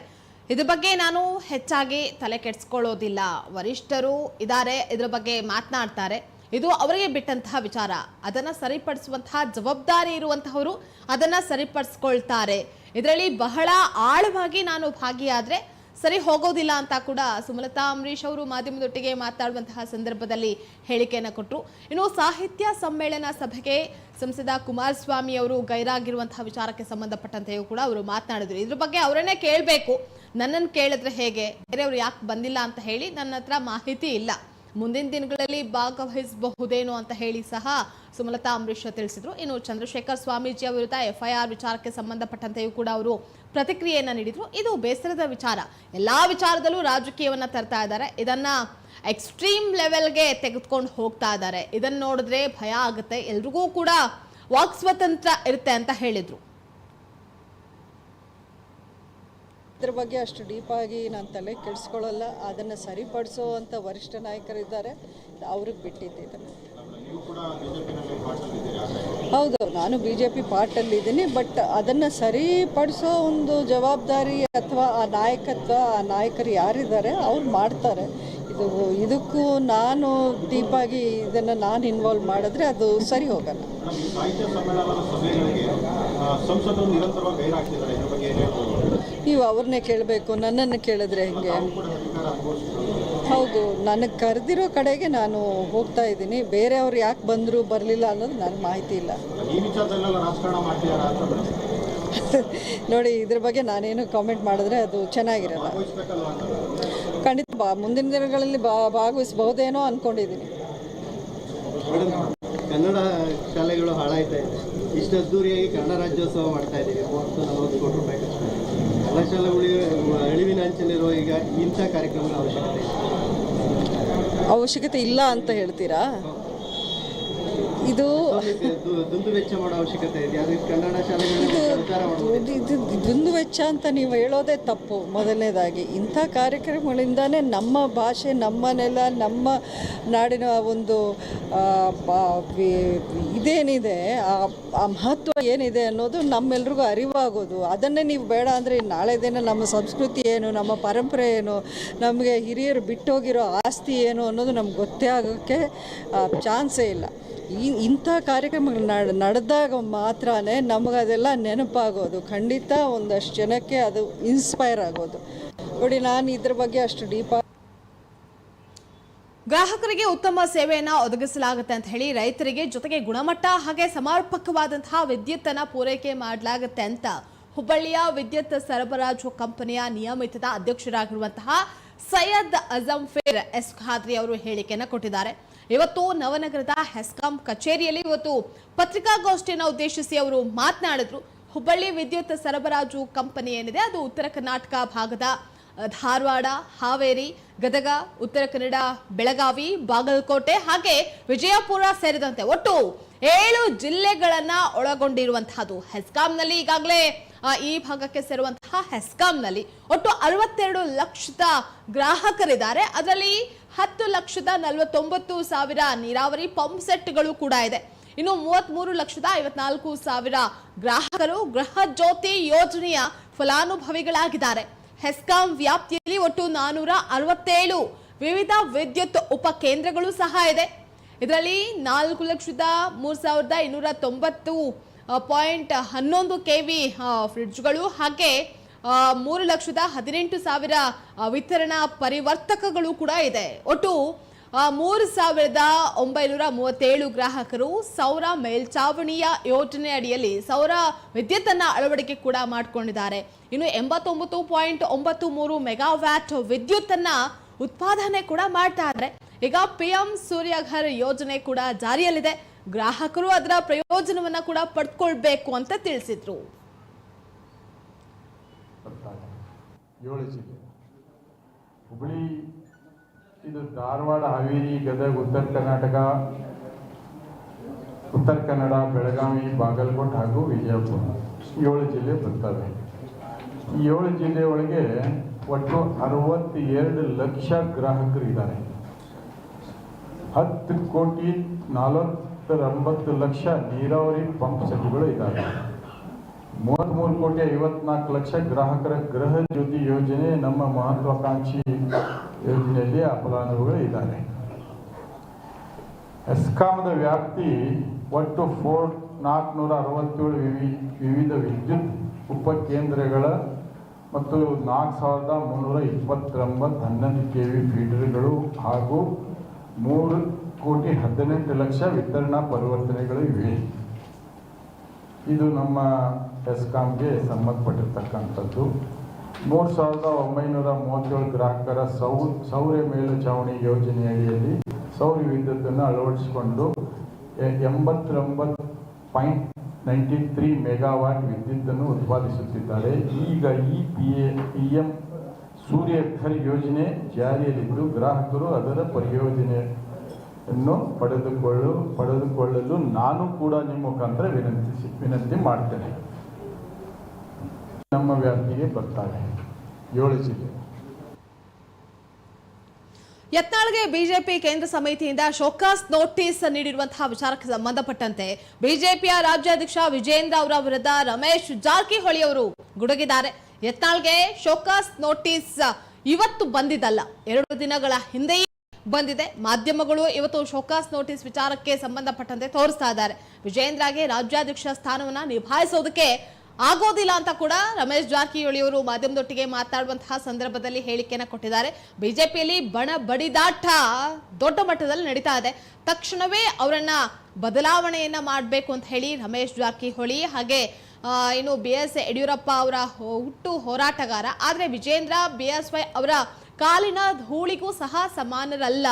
ಇದ್ರ ಬಗ್ಗೆ ನಾನು ಹೆಚ್ಚಾಗಿ ತಲೆ ಕೆಡಿಸ್ಕೊಳ್ಳೋದಿಲ್ಲ. ವರಿಷ್ಠರು ಇದ್ದಾರೆ, ಇದ್ರ ಬಗ್ಗೆ ಮಾತನಾಡ್ತಾರೆ. ಇದು ಅವರಿಗೆ ಬಿಟ್ಟಂತಹ ವಿಚಾರ. ಅದನ್ನ ಸರಿಪಡಿಸುವಂತಹ ಜವಾಬ್ದಾರಿ ಇರುವಂತಹವರು ಅದನ್ನ ಸರಿಪಡಿಸ್ಕೊಳ್ತಾರೆ. ಇದರಲ್ಲಿ ಬಹಳ ಆಳವಾಗಿ ನಾನು ಭಾಗಿಯಾದ್ರೆ ಸರಿ, ಹೋಗೋದಿಲ್ಲ ಅಂತ ಕೂಡ ಸುಮಲತಾ ಅಂಬರೀಶ್ ಅವರು ಮಾಧ್ಯಮದೊಟ್ಟಿಗೆ ಮಾತಾಡುವಂತಹ ಸಂದರ್ಭದಲ್ಲಿ ಹೇಳಿಕೆಯನ್ನು ಕೊಟ್ಟರು ಇನ್ನು ಸಾಹಿತ್ಯ ಸಮ್ಮೇಳನ ಸಭೆಗೆ ಸಂಸದ ಕುಮಾರಸ್ವಾಮಿ ಅವರು ಗೈರಾಗಿರುವಂತಹ ವಿಚಾರಕ್ಕೆ ಸಂಬಂಧಪಟ್ಟಂತೆಯೂ ಕೂಡ ಅವರು ಮಾತನಾಡಿದ್ರು. ಇದ್ರ ಬಗ್ಗೆ ಅವರನ್ನೇ ಕೇಳಬೇಕು. ನನ್ನನ್ನು ಕೇಳಿದ್ರೆ ಹೇಗೆ? ಬೇರೆಯವರು ಯಾಕೆ ಬಂದಿಲ್ಲ ಅಂತ ಹೇಳಿ ನನ್ನ ಮಾಹಿತಿ ಇಲ್ಲ. ಮುಂದಿನ ದಿನಗಳಲ್ಲಿ ಭಾಗವಹಿಸಬಹುದೇನೋ ಅಂತ ಹೇಳಿ ಸಹ ಸುಮಲತಾ ಅಂಬರೀಶ್ ತಿಳಿಸಿದ್ರು. ಇನ್ನು ಚಂದ್ರಶೇಖರ್ ಸ್ವಾಮೀಜಿ ವಿರುದ್ಧ ಎಫ್ಐಆರ್ ವಿಚಾರಕ್ಕೆ ಸಂಬಂಧಪಟ್ಟಂತೆಯೂ ಕೂಡ ಅವರು ಪ್ರತಿಕ್ರಿಯೆಯನ್ನ ನೀಡಿದ್ರು. ಇದು ಬೇಸರದ ವಿಚಾರ. ಎಲ್ಲ ವಿಚಾರದಲ್ಲೂ ರಾಜಕೀಯವನ್ನು ತರ್ತಾ ಇದ್ದಾರೆ. ಇದನ್ನು ಎಕ್ಸ್ಟ್ರೀಮ್ ಲೆವೆಲ್ಗೆ ತೆಗೆದುಕೊಂಡು ಹೋಗ್ತಾ ಇದ್ದಾರೆ. ಇದನ್ನು ನೋಡಿದ್ರೆ ಭಯ ಆಗುತ್ತೆ. ಎಲ್ರಿಗೂ ಕೂಡ ವಾಕ್ ಸ್ವತಂತ್ರ ಇರುತ್ತೆ ಅಂತ ಹೇಳಿದರು. ಇದ್ರ ಬಗ್ಗೆ ಅಷ್ಟು ಡೀಪಾಗಿ ನಾನು ತಲೆ ಕೆಡಿಸ್ಕೊಳ್ಳಲ್ಲ. ಅದನ್ನು ಸರಿಪಡಿಸೋ ಅಂತ ವರಿಷ್ಠ ನಾಯಕರಿದ್ದಾರೆ. ಅವ್ರಿಗೆ ಬಿಟ್ಟಿದ್ದೆ ಇದನ್ನು. ಹೌದು ನಾನು ಬಿ ಜೆ ಪಿ ಪಾರ್ಟಲ್ಲಿದ್ದೀನಿ ಬಟ್ ಅದನ್ನು ಸರಿಪಡಿಸೋ ಒಂದು ಜವಾಬ್ದಾರಿ ಅಥವಾ ಆ ನಾಯಕತ್ವ ಆ ನಾಯಕರು ಯಾರಿದ್ದಾರೆ ಅವ್ರು ಮಾಡ್ತಾರೆ. ಇದು ಇದಕ್ಕೂ ನಾನು ಡೀಪಾಗಿ ಇದನ್ನು ನಾನು ಇನ್ವಾಲ್ವ್ ಮಾಡಿದ್ರೆ ಅದು ಸರಿ ಹೋಗಲ್ಲ. ನೀವು ಅವ್ರನ್ನೇ ಕೇಳಬೇಕು ನನ್ನನ್ನು ಕೇಳಿದ್ರೆ ಹೆಂಗೆ? ಹೌದು ನನಗೆ ಕರೆದಿರೋ ಕಡೆಗೆ ನಾನು ಹೋಗ್ತಾ ಇದ್ದೀನಿ. ಬೇರೆಯವ್ರು ಯಾಕೆ ಬಂದರು ಬರಲಿಲ್ಲ ಅನ್ನೋದು ನನಗೆ ಮಾಹಿತಿ ಇಲ್ಲ. ನೋಡಿ ಇದ್ರ ಬಗ್ಗೆ ನಾನೇನು ಕಾಮೆಂಟ್ ಮಾಡಿದ್ರೆ ಅದು ಚೆನ್ನಾಗಿರಲ್ಲ. ಖಂಡಿತ ಬಾ ಮುಂದಿನ ದಿನಗಳಲ್ಲಿ ಬಾ ಭಾಗವಹಿಸಬಹುದೇನೋ ಅಂದ್ಕೊಂಡಿದ್ದೀನಿ ಕನ್ನಡ ಶಾಲೆಗಳು ಹಾಳಾಯ್ತಾ ಇದೆ. ಇಷ್ಟು ಅದ್ದೂರಿಯಾಗಿ ಕನ್ನಡ ರಾಜ್ಯೋತ್ಸವ ಮಾಡ್ತಾ ಇದ್ದೀವಿ ಮೂವತ್ತು ನಲವತ್ತು ಕೋಟಿ ರೂಪಾಯಿ ಕನ್ನಡ ಅಳಿವಿನ ಈಗ ಇಂಥ ಕಾರ್ಯಕ್ರಮದ ಅವಶ್ಯಕತೆ ಅವಶ್ಯಕತೆ ಇಲ್ಲ ಅಂತ ಹೇಳ್ತೀರಾ? ಇದು ದುಂದು ವೆಚ್ಚ ಮಾಡೋ ಅವಶ್ಯಕತೆ ಇದೆ. ಕನ್ನಡ ವೆಚ್ಚ ಅಂತ ನೀವು ಹೇಳೋದೇ ತಪ್ಪು ಮೊದಲನೇದಾಗಿ. ಇಂಥ ಕಾರ್ಯಕ್ರಮಗಳಿಂದಾನೇ ನಮ್ಮ ಭಾಷೆ ನಮ್ಮ ನೆಲ ನಮ್ಮ ನಾಡಿನ ಒಂದು ಇದೇನಿದೆ ಆ- ಆ ಮಹತ್ವ ಏನಿದೆ ಅನ್ನೋದು ನಮ್ಮೆಲ್ರಿಗೂ ಅರಿವಾಗೋದು. ಅದನ್ನೇ ನೀವು ಬೇಡ ಅಂದರೆ ನಾಳೆ ದಿನ ನಮ್ಮ ಸಂಸ್ಕೃತಿ ಏನು ನಮ್ಮ ಪರಂಪರೆ ಏನು ನಮಗೆ ಹಿರಿಯರು ಬಿಟ್ಟೋಗಿರೋ ಆಸ್ತಿ ಏನು ಅನ್ನೋದು ನಮ್ಗೆ ಗೊತ್ತೇ ಆಗೋಕ್ಕೆ ಚಾನ್ಸೇ ಇಲ್ಲ. ಈ ಇಂಥ ಕಾರ್ಯಕ್ರಮಗಳು ನಡ್, ನಡೆದಾಗ ಮಾತ್ರ ನಮಗೆ ಅದೆಲ್ಲ ನೆನಪಾಗೋದು. ಖಂಡಿತ ಒಂದಷ್ಟು ಜನಕ್ಕೆ ಅದು ಇನ್ಸ್ಪೈರ್ ಆಗೋದು. ನೋಡಿ, ನಾನು ಇದ್ರ ಬಗ್ಗೆ ಅಷ್ಟು ಡೀಪಾಗಿ ಗ್ರಾಹಕರಿಗೆ ಉತ್ತಮ ಸೇವೆಯನ್ನು ಒದಗಿಸಲಾಗುತ್ತೆ ಅಂತ ಹೇಳಿ ರೈತರಿಗೆ ಜೊತೆಗೆ ಗುಣಮಟ್ಟ ಹಾಗೆ ಸಮರ್ಪಕವಾದಂತಹ ವಿದ್ಯುತ್ತನ್ನು ಪೂರೈಕೆ ಮಾಡಲಾಗುತ್ತೆ ಅಂತ ಹುಬ್ಬಳ್ಳಿಯ ವಿದ್ಯುತ್ ಸರಬರಾಜು ಕಂಪನಿಯ ನಿಯಮಿತದ ಅಧ್ಯಕ್ಷರಾಗಿರುವಂತಹ ಸೈಯದ್ ಅಜಂಫೇರ್ ಎಸ್ ಖಾದ್ರಿ ಅವರು ಹೇಳಿಕೆಯನ್ನು ಕೊಟ್ಟಿದ್ದಾರೆ. ಇವತ್ತು ನವನಗರದ ಹೆಸ್ಕಾಂ ಕಚೇರಿಯಲ್ಲಿ ಇವತ್ತು ಪತ್ರಿಕಾಗೋಷ್ಠಿಯನ್ನು ಉದ್ದೇಶಿಸಿ ಅವರು ಮಾತನಾಡಿದ್ರು. ಹುಬ್ಬಳ್ಳಿ ವಿದ್ಯುತ್ ಸರಬರಾಜು ಕಂಪನಿ ಏನಿದೆ, ಅದು ಉತ್ತರ ಕರ್ನಾಟಕ ಭಾಗದ ಧಾರವಾಡ, ಹಾವೇರಿ, ಗದಗ, ಉತ್ತರ ಕನ್ನಡ, ಬೆಳಗಾವಿ, ಬಾಗಲಕೋಟೆ ಹಾಗೆ ವಿಜಯಪುರ ಸೇರಿದಂತೆ ಒಟ್ಟು ಏಳು ಜಿಲ್ಲೆಗಳನ್ನ ಒಳಗೊಂಡಿರುವಂತಹದ್ದು ಹೆಸ್ಕಾಂನಲ್ಲಿ ಈಗಾಗಲೇ ಈ ಭಾಗಕ್ಕೆ ಸೇರುವಂತಹ ಹೆಸ್ಕಾಂನಲ್ಲಿ ಒಟ್ಟು ಅರವತ್ತೆರಡು ಲಕ್ಷದ ಗ್ರಾಹಕರಿದ್ದಾರೆ. ಅದರಲ್ಲಿ ಹತ್ತು ಲಕ್ಷದ ನಲವತ್ತೊಂಬತ್ತು ಸಾವಿರ ನೀರಾವರಿ ಪಂಪ್ ಸೆಟ್ಗಳು ಕೂಡ ಇದೆ. ಇನ್ನು ಮೂವತ್ಮೂರು ಲಕ್ಷದ ಐವತ್ನಾಲ್ಕು ಸಾವಿರ ಗ್ರಾಹಕರು ಗೃಹ ಜ್ಯೋತಿ ಯೋಜನೆಯ ಫಲಾನುಭವಿಗಳಾಗಿದ್ದಾರೆ. ಹೆಸ್ಕಾಂ ವ್ಯಾಪ್ತಿಯಲ್ಲಿ ಒಟ್ಟು ನಾನೂರ ಅರವತ್ತೇಳು ವಿವಿಧ ವಿದ್ಯುತ್ ಉಪಕೇಂದ್ರಗಳು ಸಹ ಇದೆ. ಇದರಲ್ಲಿ ನಾಲ್ಕು ಲಕ್ಷದ ಮೂರು ಸಾವಿರದ ಇನ್ನೂರ ತೊಂಬತ್ತು ಪಾಯಿಂಟ್ ಹನ್ನೊಂದು ಕೆ ವಿ ಫ್ರಿಡ್ಜ್ಗಳು ಹಾಗೆ ಮೂರು ಲಕ್ಷದ ಹದಿನೆಂಟು ಸಾವಿರ ವಿತರಣಾ ಪರಿವರ್ತಕಗಳು ಕೂಡ ಇದೆ. ಒಟ್ಟು ಮೂರು ಸಾವಿರದ ಒಂಬೈನೂರ ಮೂವತ್ತೇಳು ಗ್ರಾಹಕರು ಸೌರ ಮೇಲ್ಚಾವಣಿಯ ಯೋಜನೆ ಅಡಿಯಲ್ಲಿ ಸೌರ ವಿದ್ಯುತ್ತನ್ನ ಅಳವಡಿಕೆ ಕೂಡ ಮಾಡಿಕೊಂಡಿದ್ದಾರೆ. ಇನ್ನು ಎಂಬತ್ತೊಂಬತ್ತು ಪಾಯಿಂಟ್ ಒಂಬತ್ತು ಮೂರು ಮೆಗಾವ್ಯಾಟ್ ವಿದ್ಯುತ್ತನ್ನ ಉತ್ಪಾದನೆ ಕೂಡ ಮಾಡ್ತಾ ಇದ್ದಾರೆ. ಈಗ ಪಿ ಎಂ ಸೂರ್ಯಘರ್ ಯೋಜನೆ ಕೂಡ ಜಾರಿಯಲ್ಲಿದೆ. ಗ್ರಾಹಕರು ಅದರ ಪ್ರಯೋಜನವನ್ನ ಕೂಡ ಪಡ್ಕೊಳ್ಬೇಕು ಅಂತ ತಿಳಿಸಿದ್ರು ಬರ್ತಾರೆ ಏಳು ಜಿಲ್ಲೆ. ಹುಬ್ಬಳ್ಳಿ, ಇದು ಧಾರವಾಡ, ಹಾವೇರಿ, ಗದಗ, ಉತ್ತರ ಕರ್ನಾಟಕ, ಉತ್ತರ ಕನ್ನಡ, ಬೆಳಗಾವಿ, ಬಾಗಲಕೋಟೆ ಹಾಗೂ ವಿಜಯಪುರ ಏಳು ಜಿಲ್ಲೆ ಬರ್ತವೆ. ಈ ಏಳು ಜಿಲ್ಲೆ ಒಳಗೆ ಒಟ್ಟು ಅರವತ್ತೆರಡು ಲಕ್ಷ ಗ್ರಾಹಕರು ಇದ್ದಾರೆ ಹತ್ತು ಕೋಟಿ ನಲವತ್ತೊಂಬತ್ತು ಲಕ್ಷ ನೀರಾವರಿ ಪಂಪ್ ಸೆಟ್ಗಳು ಇದ್ದಾವೆ. ಮೂವತ್ತ್ಮೂರು ಕೋಟಿ ಐವತ್ನಾಲ್ಕು ಲಕ್ಷ ಗ್ರಾಹಕರ ಗೃಹ ಜ್ಯೋತಿ ಯೋಜನೆ ನಮ್ಮ ಮಹತ್ವಾಕಾಂಕ್ಷಿ ಯೋಜನೆಯಲ್ಲಿ ಆ ಇದ್ದಾರೆ. ಎಸ್ಕಾಂದ ವ್ಯಾಪ್ತಿ ಒಟ್ಟು ಫೋರ್ ನಾಲ್ಕುನೂರ ಅರವತ್ತೇಳು ವಿವಿ, ವಿವಿಧ ವಿದ್ಯುತ್ ಉಪಕೇಂದ್ರಗಳ ಮತ್ತು ನಾಲ್ಕು ಸಾವಿರದ ಮುನ್ನೂರ ಇಪ್ಪತ್ತೊಂಬತ್ತು ಹನ್ನೊಂದು ಕೆ ವಿ ಫೀಡರ್ಗಳು ಹಾಗೂ ಮೂರು ಕೋಟಿ ಹದಿನೆಂಟು ಲಕ್ಷ ವಿತರಣಾ ಪರಿವರ್ತನೆಗಳು ಇವೆ. ಇದು ನಮ್ಮ ಎಸ್ಕಾಂಗೆ ಸಂಬಂಧಪಟ್ಟಿರ್ತಕ್ಕಂಥದ್ದು. ಮೂರು ಸಾವಿರದ ಒಂಬೈನೂರ ಮೂವತ್ತೇಳು ಗ್ರಾಹಕರ ಸೌ, ಸೌರ್ಯ ಮೇಲ್ಛಾವಣಿ ಯೋಜನೆಯಡಿಯಲ್ಲಿ ಸೌರ ವಿದ್ಯುತ್ತನ್ನು ಅಳವಡಿಸಿಕೊಂಡು ಎಂಬತ್ತೊಂಬತ್ತು ಪಾಯಿಂಟ್ ನೈಂಟಿ ತ್ರೀ ಮೆಗಾವಾಟ್ ವಿದ್ಯುತ್ತನ್ನು ಉತ್ಪಾದಿಸುತ್ತಿದ್ದಾರೆ. ಈಗ ಈ P A P M Suryaghar ಯೋಜನೆ ಜಾರಿಯಲ್ಲಿದ್ದು ಗ್ರಾಹಕರು ಅದರ ಪ್ರಯೋಜನೆಯನ್ನು ಪಡೆದುಕೊಳ್ಳು, ಪಡೆದುಕೊಳ್ಳಲು ನಾನು ಕೂಡ ನಿಮ್ಮ ಮುಖಾಂತರ ವಿನಂತಿಸಿ ವಿನಂತಿ ಮಾಡ್ತೇನೆ. ನಮ್ಮ ವ್ಯಾಪ್ತಿಗೆ ಬರ್ತಾರೆ. ಏಳು ಜಿಲ್ಲೆ. ಯತ್ನಾಳ್ಗೆ ಬಿಜೆಪಿ ಕೇಂದ್ರ ಸಮಿತಿಯಿಂದ ಶೋಕಾಸ್ ನೋಟಿಸ್ ನೀಡಿರುವಂತಹ ವಿಚಾರಕ್ಕೆ ಸಂಬಂಧಪಟ್ಟಂತೆ ಬಿಜೆಪಿಯ ರಾಜ್ಯಾಧ್ಯಕ್ಷ ವಿಜೇಂದ್ರ ಅವರ ವಿರುದ್ಧ ರಮೇಶ್ ಜಾರಕಿಹೊಳಿ ಅವರು ಗುಡುಗಿದ್ದಾರೆ. ಯತ್ನಾಳ್ಗೆ ಶೋಕಾಸ್ ನೋಟಿಸ್ ಇವತ್ತು ಬಂದಿದ್ದಲ್ಲ. ಎರಡು ದಿನಗಳ ಹಿಂದೆಯೇ ಬಂದಿದೆ. ಮಾಧ್ಯಮಗಳು ಇವತ್ತು ಶೋಕಾಸ್ ನೋಟಿಸ್ ವಿಚಾರಕ್ಕೆ ಸಂಬಂಧಪಟ್ಟಂತೆ ತೋರಿಸ್ತಾ ಇದ್ದಾರೆ. ವಿಜೇಂದ್ರಗೆ ರಾಜ್ಯಾಧ್ಯಕ್ಷ ಸ್ಥಾನವನ್ನ ನಿಭಾಯಿಸೋದಕ್ಕೆ ಆಗೋದಿಲ್ಲ ಅಂತ ಕೂಡ ರಮೇಶ್ ಜಾರಕಿಹೊಳಿ ಅವರು ಮಾಧ್ಯಮದೊಟ್ಟಿಗೆ ಮಾತಾಡುವಂತಹ ಸಂದರ್ಭದಲ್ಲಿ ಹೇಳಿಕೆಯನ್ನ ಕೊಟ್ಟಿದ್ದಾರೆ. ಬಿಜೆಪಿಯಲ್ಲಿ ಬಣ ಬಡಿದಾಟ ದೊಡ್ಡ ಮಟ್ಟದಲ್ಲಿ ನಡೀತಾ ಇದೆ. ತಕ್ಷಣವೇ ಅವರನ್ನ ಬದಲಾವಣೆಯನ್ನ ಮಾಡಬೇಕು ಅಂತ ಹೇಳಿ ರಮೇಶ್ ಜಾರಕಿಹೊಳಿ ಹಾಗೆ ಇನ್ನು ಬಿ ಎಸ್ ಯಡಿಯೂರಪ್ಪ ಅವರ ಹುಟ್ಟು ಹೋರಾಟಗಾರ. ಆದರೆ ವಿಜೇಂದ್ರ ಬಿ ಎಸ್ ವೈ ಅವರ ಕಾಲಿನ ಧೂಳಿಗೂ ಸಹ ಸಮಾನರಲ್ಲ.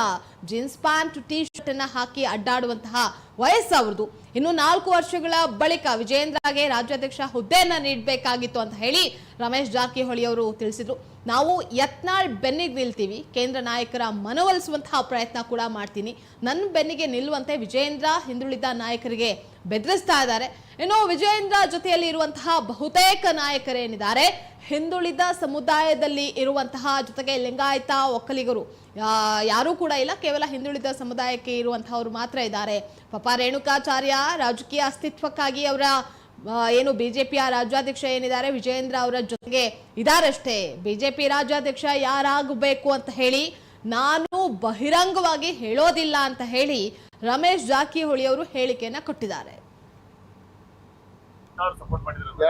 ಜೀನ್ಸ್ ಪ್ಯಾಂಟ್ ಟಿ ಶರ್ಟ್ ಅನ್ನ ಹಾಕಿ ಅಡ್ಡಾಡುವಂತಹ ವಯಸ್ಸು ಅವ್ರದ್ದು ಇನ್ನು ನಾಲ್ಕು ವರ್ಷಗಳ ಬಳಿಕ ವಿಜೇಂದ್ರಗೆ ರಾಜ್ಯಾಧ್ಯಕ್ಷ ಹುದ್ದೆಯನ್ನ ನೀಡಬೇಕಾಗಿತ್ತು ಅಂತ ಹೇಳಿ ರಮೇಶ್ ಜಾರಕಿಹೊಳಿ ಅವರು ತಿಳಿಸಿದ್ರು. ನಾವು ಯತ್ನಾಳ್ ಬೆನ್ನಿಗೆ ನಿಲ್ತೀವಿ ಕೇಂದ್ರ ನಾಯಕರ ಮನವೊಲಿಸುವಂತಹ ಪ್ರಯತ್ನ ಕೂಡ ಮಾಡ್ತೀನಿ. ನನ್ನ ಬೆನ್ನಿಗೆ ನಿಲ್ಲುವಂತೆ ವಿಜಯೇಂದ್ರ ಹಿಂದುಳಿದ ನಾಯಕರಿಗೆ ಬೆದರಿಸ್ತಾ ಇದ್ದಾರೆ. ಇನ್ನು ವಿಜಯೇಂದ್ರ ಜೊತೆಯಲ್ಲಿ ಇರುವಂತಹ ಬಹುತೇಕ ನಾಯಕರೇನಿದ್ದಾರೆ ಹಿಂದುಳಿದ ಸಮುದಾಯದಲ್ಲಿ ಇರುವಂತಹ ಜೊತೆಗೆ ಲಿಂಗಾಯತ ಒಕ್ಕಲಿಗರು. ಯಾರೂ ಕೂಡ ಇಲ್ಲ. ಕೇವಲ ಹಿಂದುಳಿದ ಸಮುದಾಯಕ್ಕೆ ಇರುವಂತಹವರು ಮಾತ್ರ ಇದ್ದಾರೆ. ಪಾಪ ರೇಣುಕಾಚಾರ್ಯ ರಾಜಕೀಯ ಅಸ್ತಿತ್ವಕ್ಕಾಗಿ ಅವರ ಏನು ಬಿಜೆಪಿಯ ರಾಜ್ಯಾಧ್ಯಕ್ಷ ಏನಿದ್ದಾರೆ? ವಿಜಯೇಂದ್ರ ಅವರ ಜೊತೆಗೆ ಇದಾರಷ್ಟೇ. ಬಿಜೆಪಿ ರಾಜ್ಯಾಧ್ಯಕ್ಷ ಯಾರಾಗಬೇಕು ಅಂತ ಹೇಳಿ ನಾನು ಬಹಿರಂಗವಾಗಿ ಹೇಳೋದಿಲ್ಲ ಅಂತ ಹೇಳಿ ರಮೇಶ್ ಜಾರಕಿಹೊಳಿ ಅವರು ಹೇಳಿಕೆಯನ್ನ ಕೊಟ್ಟಿದ್ದಾರೆ.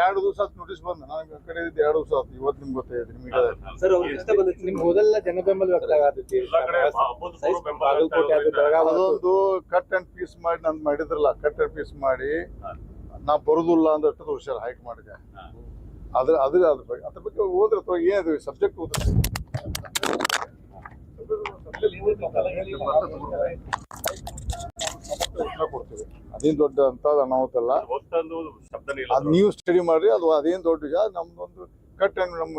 ಎರಡು ದಿವಸ ನೋಟಿಸ್ ಬಂದ. ನನಗೆ ಕಡೆ ಎರಡು ದಿವಸ ಆಯ್ತು. ಇವತ್ತು ನಿಮ್ಗೆ ಗೊತ್ತಾಯ್ತು ನಿಮಗೆ ಸರ್ ಅವ್ರು ಇಷ್ಟ ಬಂದಿತ್ತು. ನಿಮ್ ಮೊದಲ ಜನಬೆಂಬಲ ವ್ಯಕ್ತ ಆಗತೈತಿ. ಅದೊಂದು ಕಟ್ ಅಂಡ್ ಪೀಸ್ ಮಾಡಿ ನಂದು ಮಾಡಿದ್ರಲ್ಲ. ಕಟ್ ಅಂಡ್ ಪೀಸ್ ಮಾಡಿ ನಾ ಬರುದಿಲ್ಲ ಅಂದಷ್ಟು ಹುಷಾರು ಹೈಕ್ ಮಾಡಿದೆ. ಅದ್ರ ಅದ್ರ ಅದ್ರ ಬಗ್ಗೆ ಅದ್ರ ಬಗ್ಗೆ ಹೋದ್ರೆ ಅಥವಾ ಏನು ಸಬ್ಜೆಕ್ಟ್ ಹೋದ್ರೆ ಕೊಡ್ತೀವಿ ಅದೇನ್ ದೊಡ್ಡ ಅಂತ ಅನಾಹುತ ಅಲ್ಲ. ಅದ್ ನೀವು ಸ್ಟಡಿ ಮಾಡ್ರಿ ಅದು ಅದೇನ್ ದೊಡ್ಡ ವಿಷಯ ನಮ್ದೊಂದು ಕಟ್ ಅಂಡ್ ನಮ್ಮ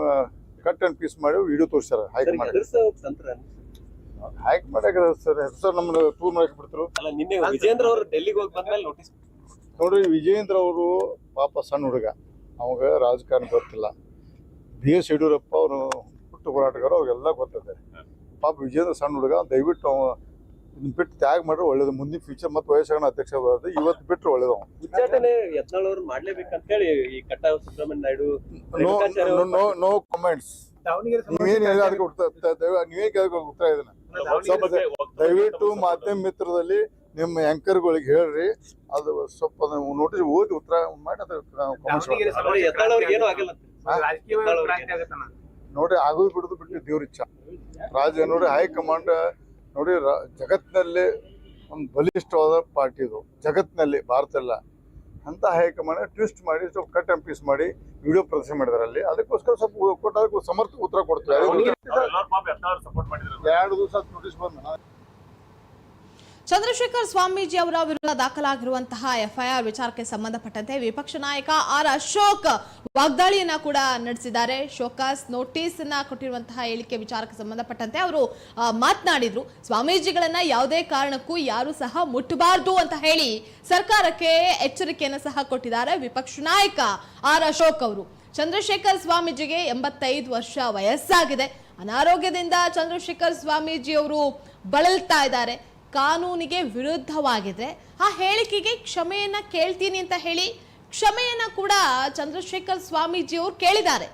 ಕಟ್ ಅಂಡ್ ಪೀಸ್ ಮಾಡಿ ವಿಡಿಯೋ ತೋರಿಸ್ತಾರೆ ಹೈಕ್ ಮಾಡಿ. ಹೈಕ್ ಮಾಡಾಕ ಸರ್ ಸರ್ ನಮ್ಮನ್ನ ಟೂರ್ ಮಾಡಕ್ ಬಿಡ್ತರು ಅಲ್ಲ ನಿನ್ನೆ ವಿಜೇಂದ್ರ ಅವರು ಡೆಲ್ಲಿಗೆ ಹೋಗಿ ಬಂದ್ಮೇಲೆ ನೋಟಿಸ್ ನೋಡ್ರಿ ವಿಜಯೇಂದ್ರ ಅವರು ಪಾಪ ಸಣ್ಣ ಹುಡುಗ. ಅವಾಗ ರಾಜಕಾರಣ ಗೊತ್ತಿಲ್ಲ. ಬಿ ಎಸ್ ಯಡಿಯೂರಪ್ಪ ಅವರು ಹುಟ್ಟು ಹೋರಾಟಗಾರ ಅವ್ರಿಗೆಲ್ಲ ಗೊತ್ತಿದೆ. ಪಾಪ ವಿಜಯೇಂದ್ರ ಸಣ್ಣ ಹುಡುಗ ದಯವಿಟ್ಟು ಅವ ಇದನ್ನ ಬಿಟ್ಟು ತ್ಯಾಗ ಮಾಡ್ರೆ ಒಳ್ಳೇದು. ಮುಂದಿನ ಫ್ಯೂಚರ್ ಮತ್ತೆ ವಯಸ್ಸಾಗಣ ಅಧ್ಯಕ್ಷ ಬರೋದು ಇವತ್ತು ಬಿಟ್ಟರೆ ಒಳ್ಳೇದು ಉಚ್ಚಾಟನೆ ಯತ್ನಾಳ್ ಮಾಡ್ಲೇಬೇಕಂತ ಹೇಳಿ ಈ Katta Subrahmanya Naidu no no no comments ನೀವೇನು ಅದಕ್ಕೆ ಉತ್ತರ ನೀವೇನ್ ಕೇಳಕ್ಕೆ ಉತ್ತರ ಇದನ್ನ? ದಯವಿಟ್ಟು ಮಾಧ್ಯಮ ಮಿತ್ರದಲ್ಲಿ ನಿಮ್ಮ ಆಂಕರ್ಗಳಿಗೆ ಹೇಳ್ರಿ. ಅದು ಸ್ವಲ್ಪ ನೋಡಿ ಓದಿ ಉತ್ತರ ಮಾಡಿ ಅದು. ನೋಡಿ, ಯತ್ನಾಳ್ ಅವ್ರಿಗೆ ಏನೂ ಆಗಿಲ್ಲ ನೋಡಿ ಆಗೋದು ಬಿಡುದು ಬಿಟ್ಟು ದೇವ್ರ ಇಚ್ಛ. ರಾಜ ನೋಡಿ ಹೈಕಮಾಂಡ್ ನೋಡಿ ರ- ಜಗತ್ತಿನಲ್ಲಿ ಒಂದು ಬಲಿಷ್ಠವಾದ ಪಾರ್ಟಿ ಇದು. ಜಗತ್ತಿನಲ್ಲಿ ಭಾರತ ಎಲ್ಲ ಅಂತ ಹೈಕಮಾಂಡ್ ಟ್ವಿಸ್ಟ್ ಮಾಡಿ ಸ್ವಲ್ಪ ಕಟ್ ಅಂಡ್ ಪೀಸ್ ಮಾಡಿ ವಿಡಿಯೋ ಪ್ರದರ್ಶನ ಮಾಡಿದಾರೆ ಅಲ್ಲಿ. ಅದಕ್ಕೋಸ್ಕರ ಸ್ವಲ್ಪ ಕೊಟ್ಟ ಅದಕ್ಕೆ ಸಮರ್ಥ ಉತ್ತರ ಕೊಡ್ತಾರೆ. ಎರಡು ದಿವಸ ನೋಟಿಸ್ ಬಂದ. ಚಂದ್ರಶೇಖರ್ ಸ್ವಾಮೀಜಿ ಅವರ ವಿರುದ್ಧ ದಾಖಲಾಗಿರುವಂತಹ ಎಫ್ಐಆರ್ ವಿಚಾರಕ್ಕೆ ಸಂಬಂಧಪಟ್ಟಂತೆ ವಿಪಕ್ಷ ನಾಯಕ ಆರ್ ಅಶೋಕ್ ವಾಗ್ದಾಳಿಯನ್ನ ಕೂಡ ನಡೆಸಿದ್ದಾರೆ. ಶೋಕಾಸ್ ನೋಟಿಸ್ ಅನ್ನ ಕೊಟ್ಟಿರುವಂತಹ ಹೇಳಿಕೆ ವಿಚಾರಕ್ಕೆ ಸಂಬಂಧಪಟ್ಟಂತೆ ಅವರು ಮಾತನಾಡಿದ್ರು. ಸ್ವಾಮೀಜಿಗಳನ್ನ ಯಾವುದೇ ಕಾರಣಕ್ಕೂ ಯಾರು ಸಹ ಮುಟ್ಟಬಾರದು ಅಂತ ಹೇಳಿ ಸರ್ಕಾರಕ್ಕೆ ಎಚ್ಚರಿಕೆಯನ್ನು ಸಹ ಕೊಟ್ಟಿದ್ದಾರೆ ವಿಪಕ್ಷ ನಾಯಕ ಆರ್ ಅಶೋಕ್ ಅವರು. ಚಂದ್ರಶೇಖರ್ ಸ್ವಾಮೀಜಿಗೆ ಎಂಬತ್ತೈದು ವರ್ಷ ವಯಸ್ಸಾಗಿದೆ. ಅನಾರೋಗ್ಯದಿಂದ ಚಂದ್ರಶೇಖರ್ ಸ್ವಾಮೀಜಿ ಅವರು ಬಳಲ್ತಾ ಇದ್ದಾರೆ. ಕಾನೂನಿಗೆ ವಿರುದ್ಧವಾಗಿದ್ರೆ ಆ ಹೇಳಿಕೆಗೆ ಕ್ಷಮೆಯನ್ನ ಕೇಳ್ತೀನಿ ಅಂತ ಹೇಳಿ ಕ್ಷಮೆಯನ್ನ ಕೂಡ ಚಂದ್ರಶೇಖರ್ ಸ್ವಾಮೀಜಿ ಅವರು ಕೇಳಿದ್ದಾರೆ.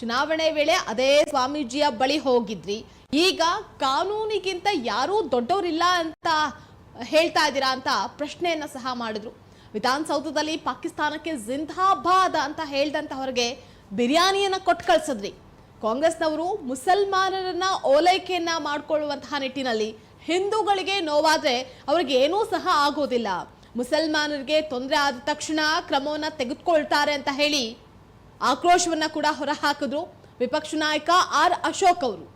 ಚುನಾವಣೆ ವೇಳೆ ಅದೇ ಸ್ವಾಮೀಜಿಯ ಬಳಿ ಹೋಗಿದ್ರಿ. ಈಗ ಕಾನೂನಿಗಿಂತ ಯಾರೂ ದೊಡ್ಡವರಿಲ್ಲ ಅಂತ ಹೇಳ್ತಾ ಇದ್ದೀರಾ ಅಂತ ಪ್ರಶ್ನೆಯನ್ನ ಸಹ ಮಾಡಿದ್ರು. ವಿಧಾನಸೌಧದಲ್ಲಿ ಪಾಕಿಸ್ತಾನಕ್ಕೆ ಜಿಂದಾಬಾದ್ ಅಂತ ಹೇಳ್ದಂತವ್ರಿಗೆ ಬಿರಿಯಾನಿಯನ್ನ ಕೊಟ್ಟು ಕಳ್ಸಿದ್ರಿ. ಕಾಂಗ್ರೆಸ್ನವರು ಮುಸಲ್ಮಾನರನ್ನ ಓಲೈಕೆಯನ್ನ ಮಾಡ್ಕೊಳ್ಳುವಂತಹ ನಿಟ್ಟಿನಲ್ಲಿ ಹಿಂದೂಗಳಿಗೆ ನೋವಾದ್ರೆ ಅವ್ರಿಗೆ ಏನೂ ಸಹ ಆಗೋದಿಲ್ಲ. ಮುಸಲ್ಮಾನರಿಗೆ ತೊಂದರೆ ಆದ ತಕ್ಷಣ ಕ್ರಮವನ್ನು ತೆಗೆದುಕೊಳ್ತಾರೆ ಅಂತ ಹೇಳಿ ಆಕ್ರೋಶವನ್ನು ಕೂಡ ಹೊರಹಾಕಿದ್ರು. ವಿಪಕ್ಷ ನಾಯಕ ಆರ್ ಅಶೋಕ್ ಅವರು.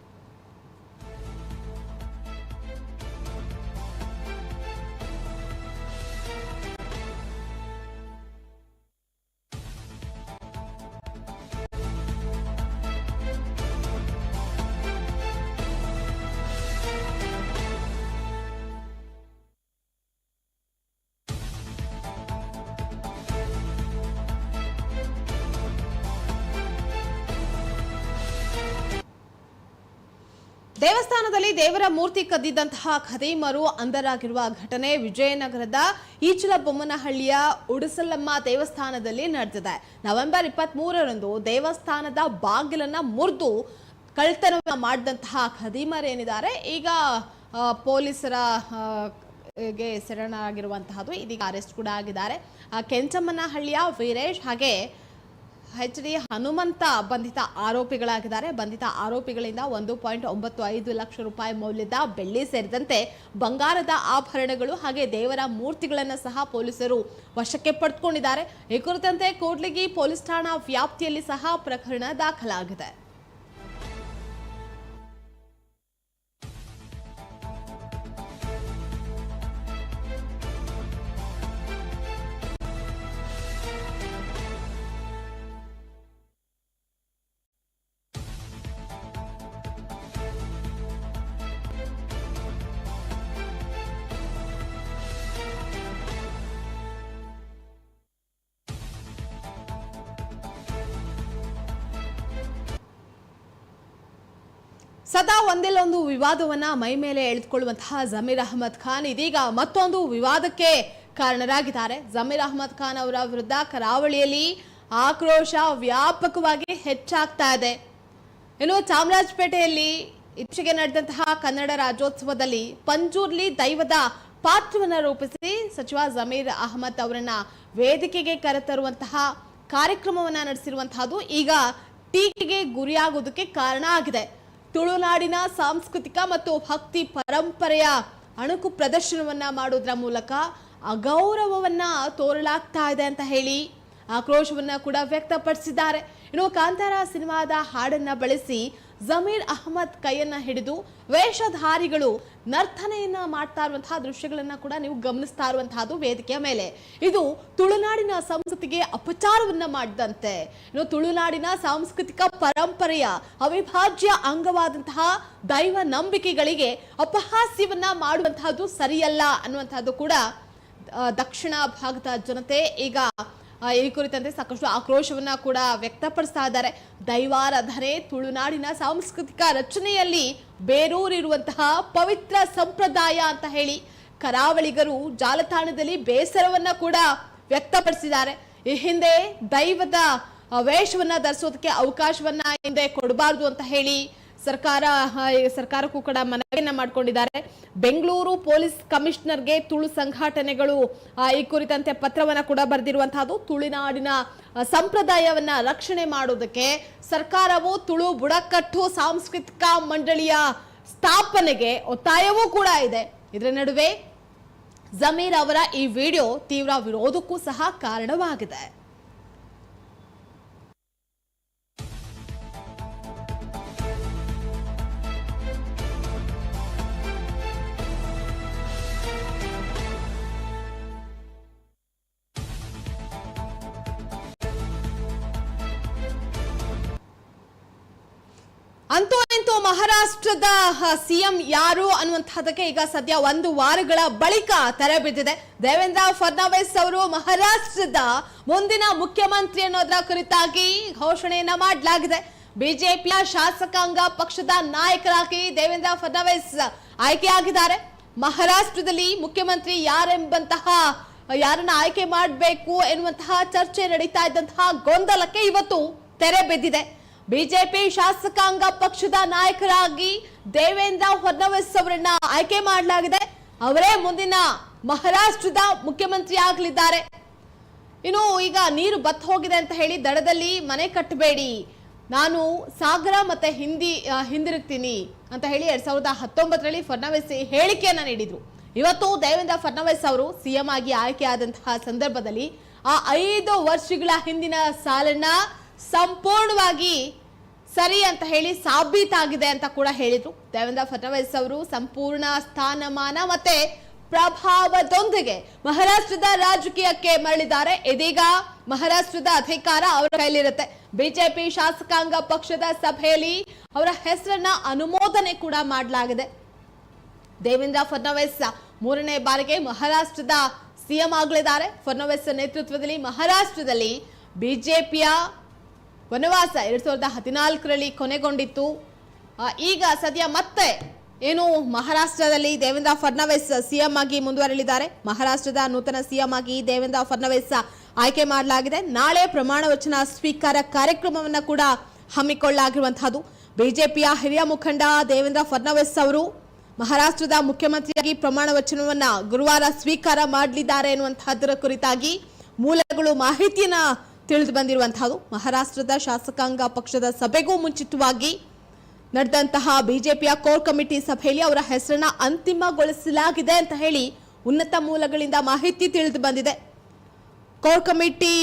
ದೇವಸ್ಥಾನದಲ್ಲಿ ದೇವರ ಮೂರ್ತಿ ಕದ್ದಿದ್ದಂತಹ ಖದೀಮರು ಅಂಧರಾಗಿರುವ ಘಟನೆ ವಿಜಯನಗರದ ಈಚಲ ಬೊಮ್ಮನಹಳ್ಳಿಯ ಉಡಸಲಮ್ಮ ದೇವಸ್ಥಾನದಲ್ಲಿ ನಡೆದಿದೆ. ನವೆಂಬರ್ ಇಪ್ಪತ್ತ್ ಮೂರರಂದು ದೇವಸ್ಥಾನದ ಬಾಗಿಲನ್ನ ಮುರಿದು ಕಳ್ತನ ಮಾಡಿದಂತಹ ಖದೀಮರೇನಿದ್ದಾರೆ ಈಗ ಪೊಲೀಸರ ಗೆ ಶರಣಾಗಿರುವಂತಹದ್ದು ಇದೀಗ ಅರೆಸ್ಟ್ ಕೂಡ ಆಗಿದ್ದಾರೆ. ಕೆಂಚಮ್ಮನಹಳ್ಳಿಯ ವೀರೇಶ್ ಹಾಗೆ ಎಚ್ ಡಿ ಹನುಮಂತ ಬಂಧಿತ ಆರೋಪಿಗಳಾಗಿದ್ದಾರೆ. ಬಂಧಿತ ಆರೋಪಿಗಳಿಂದ ಒಂದು ಪಾಯಿಂಟ್ ಒಂಬತ್ತು ಐದು ಲಕ್ಷ ರೂಪಾಯಿ ಮೌಲ್ಯದ ಬೆಳ್ಳಿ ಸೇರಿದಂತೆ ಬಂಗಾರದ ಆಭರಣಗಳು ಹಾಗೆ ದೇವರ ಮೂರ್ತಿಗಳನ್ನು ಸಹ ಪೊಲೀಸರು ವಶಕ್ಕೆ ಪಡೆದುಕೊಂಡಿದ್ದಾರೆ ಈ ಕುರಿತಂತೆ ಕೂಡ್ಲಿಗಿ ಪೊಲೀಸ್ ಠಾಣಾ ವ್ಯಾಪ್ತಿಯಲ್ಲಿ ಸಹ ಪ್ರಕರಣ ದಾಖಲಾಗಿದೆ. ಸದಾ ಒಂದಿಲ್ಲೊಂದು ವಿವಾದವನ್ನ ಮೈ ಮೇಲೆ ಎಳೆದುಕೊಳ್ಳುವಂತಹ ಜಮೀರ್ ಅಹಮದ್ ಖಾನ್ ಇದೀಗ ಮತ್ತೊಂದು ವಿವಾದಕ್ಕೆ ಕಾರಣರಾಗಿದ್ದಾರೆ. ಜಮೀರ್ ಅಹಮದ್ ಖಾನ್ ಅವರ ವಿರುದ್ಧ ಕರಾವಳಿಯಲ್ಲಿ ಆಕ್ರೋಶ ವ್ಯಾಪಕವಾಗಿ ಹೆಚ್ಚಾಗ್ತಾ ಇದೆ. ಇನ್ನು ಚಾಮರಾಜಪೇಟೆಯಲ್ಲಿ ಇತ್ತೀಚೆಗೆ ನಡೆದಂತಹ ಕನ್ನಡ ರಾಜ್ಯೋತ್ಸವದಲ್ಲಿ ಪಂಜೂರ್ಲಿ ದೈವದ ಪಾತ್ರವನ್ನು ರೂಪಿಸಿ ಸಚಿವ ಜಮೀರ್ ಅಹಮದ್ ಅವರನ್ನ ವೇದಿಕೆಗೆ ಕರೆತರುವಂತಹ ಕಾರ್ಯಕ್ರಮವನ್ನ ನಡೆಸಿರುವಂತಹದ್ದು ಈಗ ಟೀಕೆಗೆ ಗುರಿಯಾಗೋದಕ್ಕೆ ಕಾರಣ ಆಗಿದೆ. ತುಳುನಾಡಿನ ಸಾಂಸ್ಕೃತಿಕ ಮತ್ತು ಭಕ್ತಿ ಪರಂಪರೆಯ ಅಣುಕು ಪ್ರದರ್ಶನವನ್ನ ಮಾಡೋದ್ರ ಮೂಲಕ ಅಗೌರವವನ್ನ ತೋರಲಾಗ್ತಾ ಇದೆ ಅಂತ ಹೇಳಿ ಆಕ್ರೋಶವನ್ನ ಕೂಡ ವ್ಯಕ್ತಪಡಿಸಿದ್ದಾರೆ. ಇನ್ನು ಕಾಂತಾರ ಸಿನಿಮಾದ ಹಾಡನ್ನ ಬಳಸಿ ಜಮೀರ್ ಅಹಮದ್ ಕೈಯನ್ನ ಹಿಡಿದು ವೇಷಧಾರಿಗಳು ನರ್ತನೆಯನ್ನ ಮಾಡ್ತಾ ಇರುವಂತಹ ದೃಶ್ಯಗಳನ್ನ ಕೂಡ ನೀವು ಗಮನಿಸ್ತಾ ಇರುವಂತಹದ್ದು ವೇದಿಕೆಯ ಮೇಲೆ. ಇದು ತುಳುನಾಡಿನ ಸಂಸ್ಕೃತಿಗೆ ಅಪಚಾರವನ್ನ ಮಾಡಿದಂತೆ. ಇನ್ನು ತುಳುನಾಡಿನ ಸಾಂಸ್ಕೃತಿಕ ಪರಂಪರೆಯ ಅವಿಭಾಜ್ಯ ಅಂಗವಾದಂತಹ ದೈವ ನಂಬಿಕೆಗಳಿಗೆ ಅಪಹಾಸ್ಯವನ್ನ ಮಾಡುವಂತಹದ್ದು ಸರಿಯಲ್ಲ ಅನ್ನುವಂತಹದ್ದು ಕೂಡ ದಕ್ಷಿಣ ಭಾಗದ ಜನತೆ ಈಗ ಈ ಕುರಿತಂತೆ ಸಾಕಷ್ಟು ಆಕ್ರೋಶವನ್ನ ಕೂಡ ವ್ಯಕ್ತಪಡಿಸ್ತಾ ಇದ್ದಾರೆ. ದೈವಾರಾಧನೆ ತುಳುನಾಡಿನ ಸಾಂಸ್ಕೃತಿಕ ರಚನೆಯಲ್ಲಿ ಬೇರೂರಿರುವಂತಹ ಪವಿತ್ರ ಸಂಪ್ರದಾಯ ಅಂತ ಹೇಳಿ ಕರಾವಳಿಗರು ಜಾಲತಾಣದಲ್ಲಿ ಬೇಸರವನ್ನ ಕೂಡ ವ್ಯಕ್ತಪಡಿಸಿದ್ದಾರೆ. ಈ ಹಿಂದೆ ದೈವದ ವೇಷವನ್ನ ಧರಿಸೋದಕ್ಕೆ ಅವಕಾಶವನ್ನ ಹಿಂದೆ ಕೊಡಬಾರ್ದು ಅಂತ ಹೇಳಿ ಸರ್ಕಾರ ಸರ್ಕಾರಕ್ಕೂ ಕೂಡ ಮನವಿಯನ್ನ ಮಾಡಿಕೊಂಡಿದ್ದಾರೆ. ಬೆಂಗಳೂರು ಪೊಲೀಸ್ ಕಮಿಷನರ್ಗೆ ತುಳು ಸಂಘಟನೆಗಳು ಈ ಕುರಿತಂತೆ ಪತ್ರವನ್ನ ಕೂಡ ಬರೆದಿರುವಂತಹದ್ದು. ತುಳುನಾಡಿನ ಸಂಪ್ರದಾಯವನ್ನ ರಕ್ಷಣೆ ಮಾಡೋದಕ್ಕೆ ಸರ್ಕಾರವು ತುಳು ಬುಡಕಟ್ಟು ಸಾಂಸ್ಕೃತಿಕ ಮಂಡಳಿಯ ಸ್ಥಾಪನೆಗೆ ಒತ್ತಾಯವೂ ಕೂಡ ಇದೆ. ಇದರ ನಡುವೆ ಜಮೀರ್ ಅವರ ಈ ವಿಡಿಯೋ ತೀವ್ರ ವಿರೋಧಕ್ಕೂ ಸಹ ಕಾರಣವಾಗಿದೆ. ಅಂತೂ ಅಂತೂ ಮಹಾರಾಷ್ಟ್ರದ ಸಿಎಂ ಯಾರು ಅನ್ನುವಂತಹದಕ್ಕೆ ಈಗ ಸದ್ಯ ಒಂದು ವಾರಗಳ ಬಳಿಕ ತೆರೆ ಬಿದ್ದಿದೆ. ದೇವೇಂದ್ರ ಫಡ್ನವೀಸ್ ಅವರು ಮಹಾರಾಷ್ಟ್ರದ ಮುಂದಿನ ಮುಖ್ಯಮಂತ್ರಿ ಅನ್ನೋದರ ಕುರಿತಾಗಿ ಘೋಷಣೆಯನ್ನ ಮಾಡಲಾಗಿದೆ. ಬಿಜೆಪಿಯ ಶಾಸಕಾಂಗ ಪಕ್ಷದ ನಾಯಕರಾಗಿ ದೇವೇಂದ್ರ ಫಡ್ನವೀಸ್ ಆಯ್ಕೆಯಾಗಿದ್ದಾರೆ. ಮಹಾರಾಷ್ಟ್ರದಲ್ಲಿ ಮುಖ್ಯಮಂತ್ರಿ ಯಾರೆಂಬಂತಹ, ಯಾರನ್ನ ಆಯ್ಕೆ ಮಾಡಬೇಕು ಎನ್ನುವಂತಹ ಚರ್ಚೆ ನಡೀತಾ ಇದ್ದಂತಹ ಗೊಂದಲಕ್ಕೆ ಇವತ್ತು ತೆರೆ ಬಿದ್ದಿದೆ. ಬಿಜೆಪಿ ಶಾಸಕಾಂಗ ಪಕ್ಷದ ನಾಯಕರಾಗಿ ದೇವೇಂದ್ರ ಫಡ್ನವೀಸ್ ಅವರನ್ನ ಆಯ್ಕೆ ಮಾಡಲಾಗಿದೆ. ಅವರೇ ಮುಂದಿನ ಮಹಾರಾಷ್ಟ್ರದ ಮುಖ್ಯಮಂತ್ರಿ ಆಗಲಿದ್ದಾರೆ. ಇನ್ನು ಈಗ ನೀರು ಬತ್ ಹೋಗಿದೆ ಅಂತ ಹೇಳಿ ದಡದಲ್ಲಿ ಮನೆ ಕಟ್ಟಬೇಡಿ. ನಾನು ಸಾಗರ ಮತ್ತೆ ಹಿಂದಿ ಹಿಂದಿರುಗ್ತೀನಿ ಅಂತ ಹೇಳಿ ಎರಡ್ ಸಾವಿರದ ಹತ್ತೊಂಬತ್ತರಲ್ಲಿ ಫಡ್ನವೀಸ್ ಹೇಳಿಕೆಯನ್ನ ನೀಡಿದ್ರು. ಇವತ್ತು ದೇವೇಂದ್ರ ಫಡ್ನವೀಸ್ ಅವರು ಸಿಎಂ ಆಗಿ ಆಯ್ಕೆಯಾದಂತಹ ಸಂದರ್ಭದಲ್ಲಿ ಆ ಐದು ವರ್ಷಗಳ ಹಿಂದಿನ ಸಾಲನ್ನ ಸಂಪೂರ್ಣವಾಗಿ ಸರಿ ಅಂತ ಹೇಳಿ ಸಾಬೀತಾಗಿದೆ ಅಂತ ಕೂಡ ಹೇಳಿದ್ರು. ದೇವೇಂದ್ರ ಫಡ್ನವೀಸ್ ಅವರು ಸಂಪೂರ್ಣ ಸ್ಥಾನಮಾನ ಮತ್ತೆ ಪ್ರಭಾವದೊಂದಿಗೆ ಮಹಾರಾಷ್ಟ್ರದ ರಾಜಕೀಯಕ್ಕೆ ಮರಳಿದ್ದಾರೆ. ಇದೀಗ ಮಹಾರಾಷ್ಟ್ರದ ಅಧಿಕಾರ ಅವರ ಕೈಲಿರುತ್ತೆ ಬಿಜೆಪಿ ಶಾಸಕಾಂಗ ಪಕ್ಷದ ಸಭೆಯಲ್ಲಿ ಅವರ ಹೆಸರನ್ನ ಅನುಮೋದನೆ ಕೂಡ ಮಾಡಲಾಗಿದೆ. ದೇವೇಂದ್ರ ಫಡ್ನವೀಸ್ ಮೂರನೇ ಬಾರಿಗೆ ಮಹಾರಾಷ್ಟ್ರದ ಸಿಎಂ ಆಗಲಿದ್ದಾರೆ. ಫಡ್ನವೀಸ್ ನೇತೃತ್ವದಲ್ಲಿ ಮಹಾರಾಷ್ಟ್ರದಲ್ಲಿ ಬಿಜೆಪಿಯ ವನವಾಸ ಎರಡು ಸಾವಿರದ ಹದಿನಾಲ್ಕರಲ್ಲಿ ಕೊನೆಗೊಂಡಿತ್ತು. ಈಗ ಸದ್ಯ ಮತ್ತೆ ಏನು ಮಹಾರಾಷ್ಟ್ರದಲ್ಲಿ ದೇವೇಂದ್ರ ಫಡ್ನವೀಸ್ ಸಿಎಂ ಆಗಿ ಮುಂದುವರೆಯಲಿದ್ದಾರೆ. ಮಹಾರಾಷ್ಟ್ರದ ನೂತನ ಸಿಎಂ ಆಗಿ ದೇವೇಂದ್ರ ಫಡ್ನವೀಸ್ ಆಯ್ಕೆ ಮಾಡಲಾಗಿದೆ. ನಾಳೆ ಪ್ರಮಾಣ ವಚನ ಸ್ವೀಕಾರ ಕಾರ್ಯಕ್ರಮವನ್ನು ಕೂಡ ಹಮ್ಮಿಕೊಳ್ಳಲಾಗಿರುವಂತಹದ್ದು. ಬಿಜೆಪಿಯ ಹಿರಿಯ ಮುಖಂಡ ದೇವೇಂದ್ರ ಫಡ್ನವೀಸ್ ಅವರು ಮಹಾರಾಷ್ಟ್ರದ ಮುಖ್ಯಮಂತ್ರಿಯಾಗಿ ಪ್ರಮಾಣ ವಚನವನ್ನ ಗುರುವಾರ ಸ್ವೀಕಾರ ಮಾಡಲಿದ್ದಾರೆ ಎನ್ನುವಂತಹದ್ರ ಕುರಿತಾಗಿ ಮೂಲಗಳು ಮಾಹಿತಿಯನ್ನ ತಿಳಿದು ಬಂದಿರುವಂತಹದ್ದು ಮಹಾರಾಷ್ಟ್ರದ ಶಾಸಕಾಂಗ ಪಕ್ಷದ ಸಭೆಗೂ ಮುಂಚಿತವಾಗಿ ನಡೆದಂತಹ ಬಿಜೆಪಿಯ ಕೋರ್ ಕಮಿಟಿ ಸಭೆಯಲ್ಲಿ ಅವರ ಹೆಸರನ್ನ ಅಂತಿಮಗೊಳಿಸಲಾಗಿದೆ ಅಂತ ಹೇಳಿ ಉನ್ನತ ಮೂಲಗಳಿಂದ ಮಾಹಿತಿ ತಿಳಿದು ಬಂದಿದೆ. ಕೋರ್ ಕಮಿಟಿ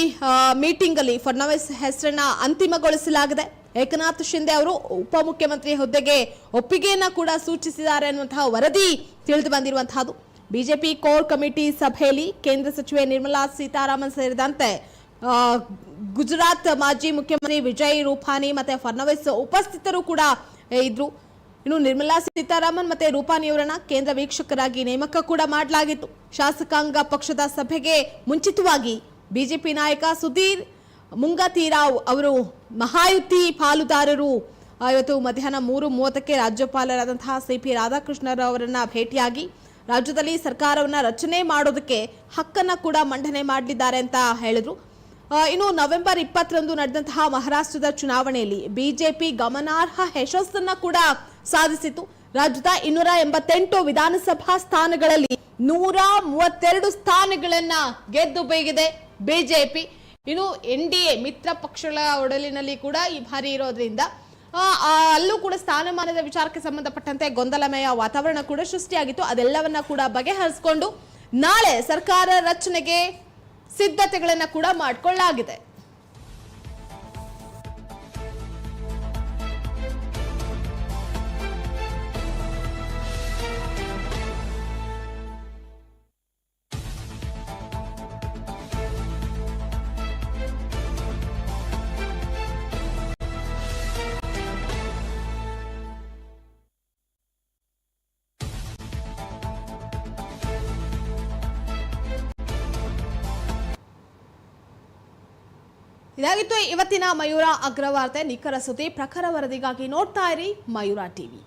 ಮೀಟಿಂಗ್ ಅಲ್ಲಿ ಫಡ್ನವೀಸ್ ಹೆಸರನ್ನ ಅಂತಿಮಗೊಳಿಸಲಾಗಿದೆ. ಏಕನಾಥ್ ಶಿಂದೆ ಅವರು ಉಪಮುಖ್ಯಮಂತ್ರಿ ಹುದ್ದೆಗೆ ಒಪ್ಪಿಗೆಯನ್ನ ಕೂಡ ಸೂಚಿಸಿದ್ದಾರೆ ಅನ್ನುವಂತಹ ವರದಿ ತಿಳಿದು ಬಂದಿರುವಂತಹದ್ದು ಬಿಜೆಪಿ ಕೋರ್ ಕಮಿಟಿ ಸಭೆಯಲ್ಲಿ ಕೇಂದ್ರ ಸಚಿವೆ ನಿರ್ಮಲಾ ಸೀತಾರಾಮನ್ ಸೇರಿದಂತೆ ಗುಜರಾತ್ ಮಾಜಿ ಮುಖ್ಯಮಂತ್ರಿ ವಿಜಯ್ ರೂಪಾನಿ ಮತ್ತೆ ಫಡ್ನವೀಸ್ ಉಪಸ್ಥಿತರು ಕೂಡ ಇದ್ರು. ಇನ್ನು ನಿರ್ಮಲಾ ಸೀತಾರಾಮನ್ ಮತ್ತೆ ರೂಪಾನಿ ಅವರನ್ನ ಕೇಂದ್ರ ವೀಕ್ಷಕರಾಗಿ ನೇಮಕ ಕೂಡ ಮಾಡಲಾಗಿತ್ತು. ಶಾಸಕಾಂಗ ಪಕ್ಷದ ಸಭೆಗೆ ಮುಂಚಿತವಾಗಿ ಬಿಜೆಪಿ ನಾಯಕ ಸುಧೀರ್ ಮುಂಗತಿರಾವ್ ಅವರು ಮಹಾಯುತಿ ಪಾಲುದಾರರು. ಇವತ್ತು ಮಧ್ಯಾಹ್ನ ಮೂರು ಮೂವತ್ತಕ್ಕೆ ರಾಜ್ಯಪಾಲರಾದಂತಹ ಸಿ ಪಿ ರಾಧಾಕೃಷ್ಣರ ಅವರನ್ನ ಭೇಟಿಯಾಗಿ ರಾಜ್ಯದಲ್ಲಿ ಸರ್ಕಾರವನ್ನ ರಚನೆ ಮಾಡೋದಕ್ಕೆ ಹಕ್ಕನ್ನ ಕೂಡ ಮಂಡನೆ ಮಾಡಲಿದ್ದಾರೆ ಅಂತ ಹೇಳಿದ್ರು. ಇನ್ನು ನವೆಂಬರ್ ಇಪ್ಪತ್ತರಂದು ನಡೆದಂತಹ ಮಹಾರಾಷ್ಟ್ರದ ಚುನಾವಣೆಯಲ್ಲಿ ಬಿಜೆಪಿ ಗಮನಾರ್ಹ ಯಶಸ್ಸನ್ನ ಕೂಡ ಸಾಧಿಸಿತು ರಾಜ್ಯದ ಇನ್ನೂರ ಎಂಬತ್ತೆಂಟು ವಿಧಾನಸಭಾ ಸ್ಥಾನಗಳಲ್ಲಿ ನೂರ ಮೂವತ್ತೆರಡು ಸ್ಥಾನಗಳನ್ನ ಗೆದ್ದು ಬೇಗಿದೆ ಬಿಜೆಪಿ. ಇನ್ನು ಎನ್ ಡಿ ಎ ಮಿತ್ರ ಪಕ್ಷಗಳ ಒಡಲಿನಲ್ಲಿ ಕೂಡ ಈ ಬಾರಿ ಇರೋದ್ರಿಂದ ಅಲ್ಲೂ ಕೂಡ ಸ್ಥಾನಮಾನದ ವಿಚಾರಕ್ಕೆ ಸಂಬಂಧಪಟ್ಟಂತೆ ಗೊಂದಲಮಯ ವಾತಾವರಣ ಕೂಡ ಸೃಷ್ಟಿಯಾಗಿತ್ತು. ಅದೆಲ್ಲವನ್ನ ಕೂಡ ಬಗೆಹರಿಸಿಕೊಂಡು ನಾಳೆ ಸರ್ಕಾರ ರಚನೆಗೆ ಸಿದ್ಧತೆಗಳನ್ನ ಕೂಡ ಮಾಡಿಕೊಳ್ಳಲಾಗಿದೆ ಇದಾಗಿತ್ತು ಇವತ್ತಿನ ಮಯೂರ ಅಗ್ರವಾರ್ತೆ ನಿಖರ ಸುದ್ದಿ ಪ್ರಖರ ವರದಿಗಾಗಿ ನೋಡ್ತಾ ಇರಿ ಮಯೂರ ಟಿವಿ.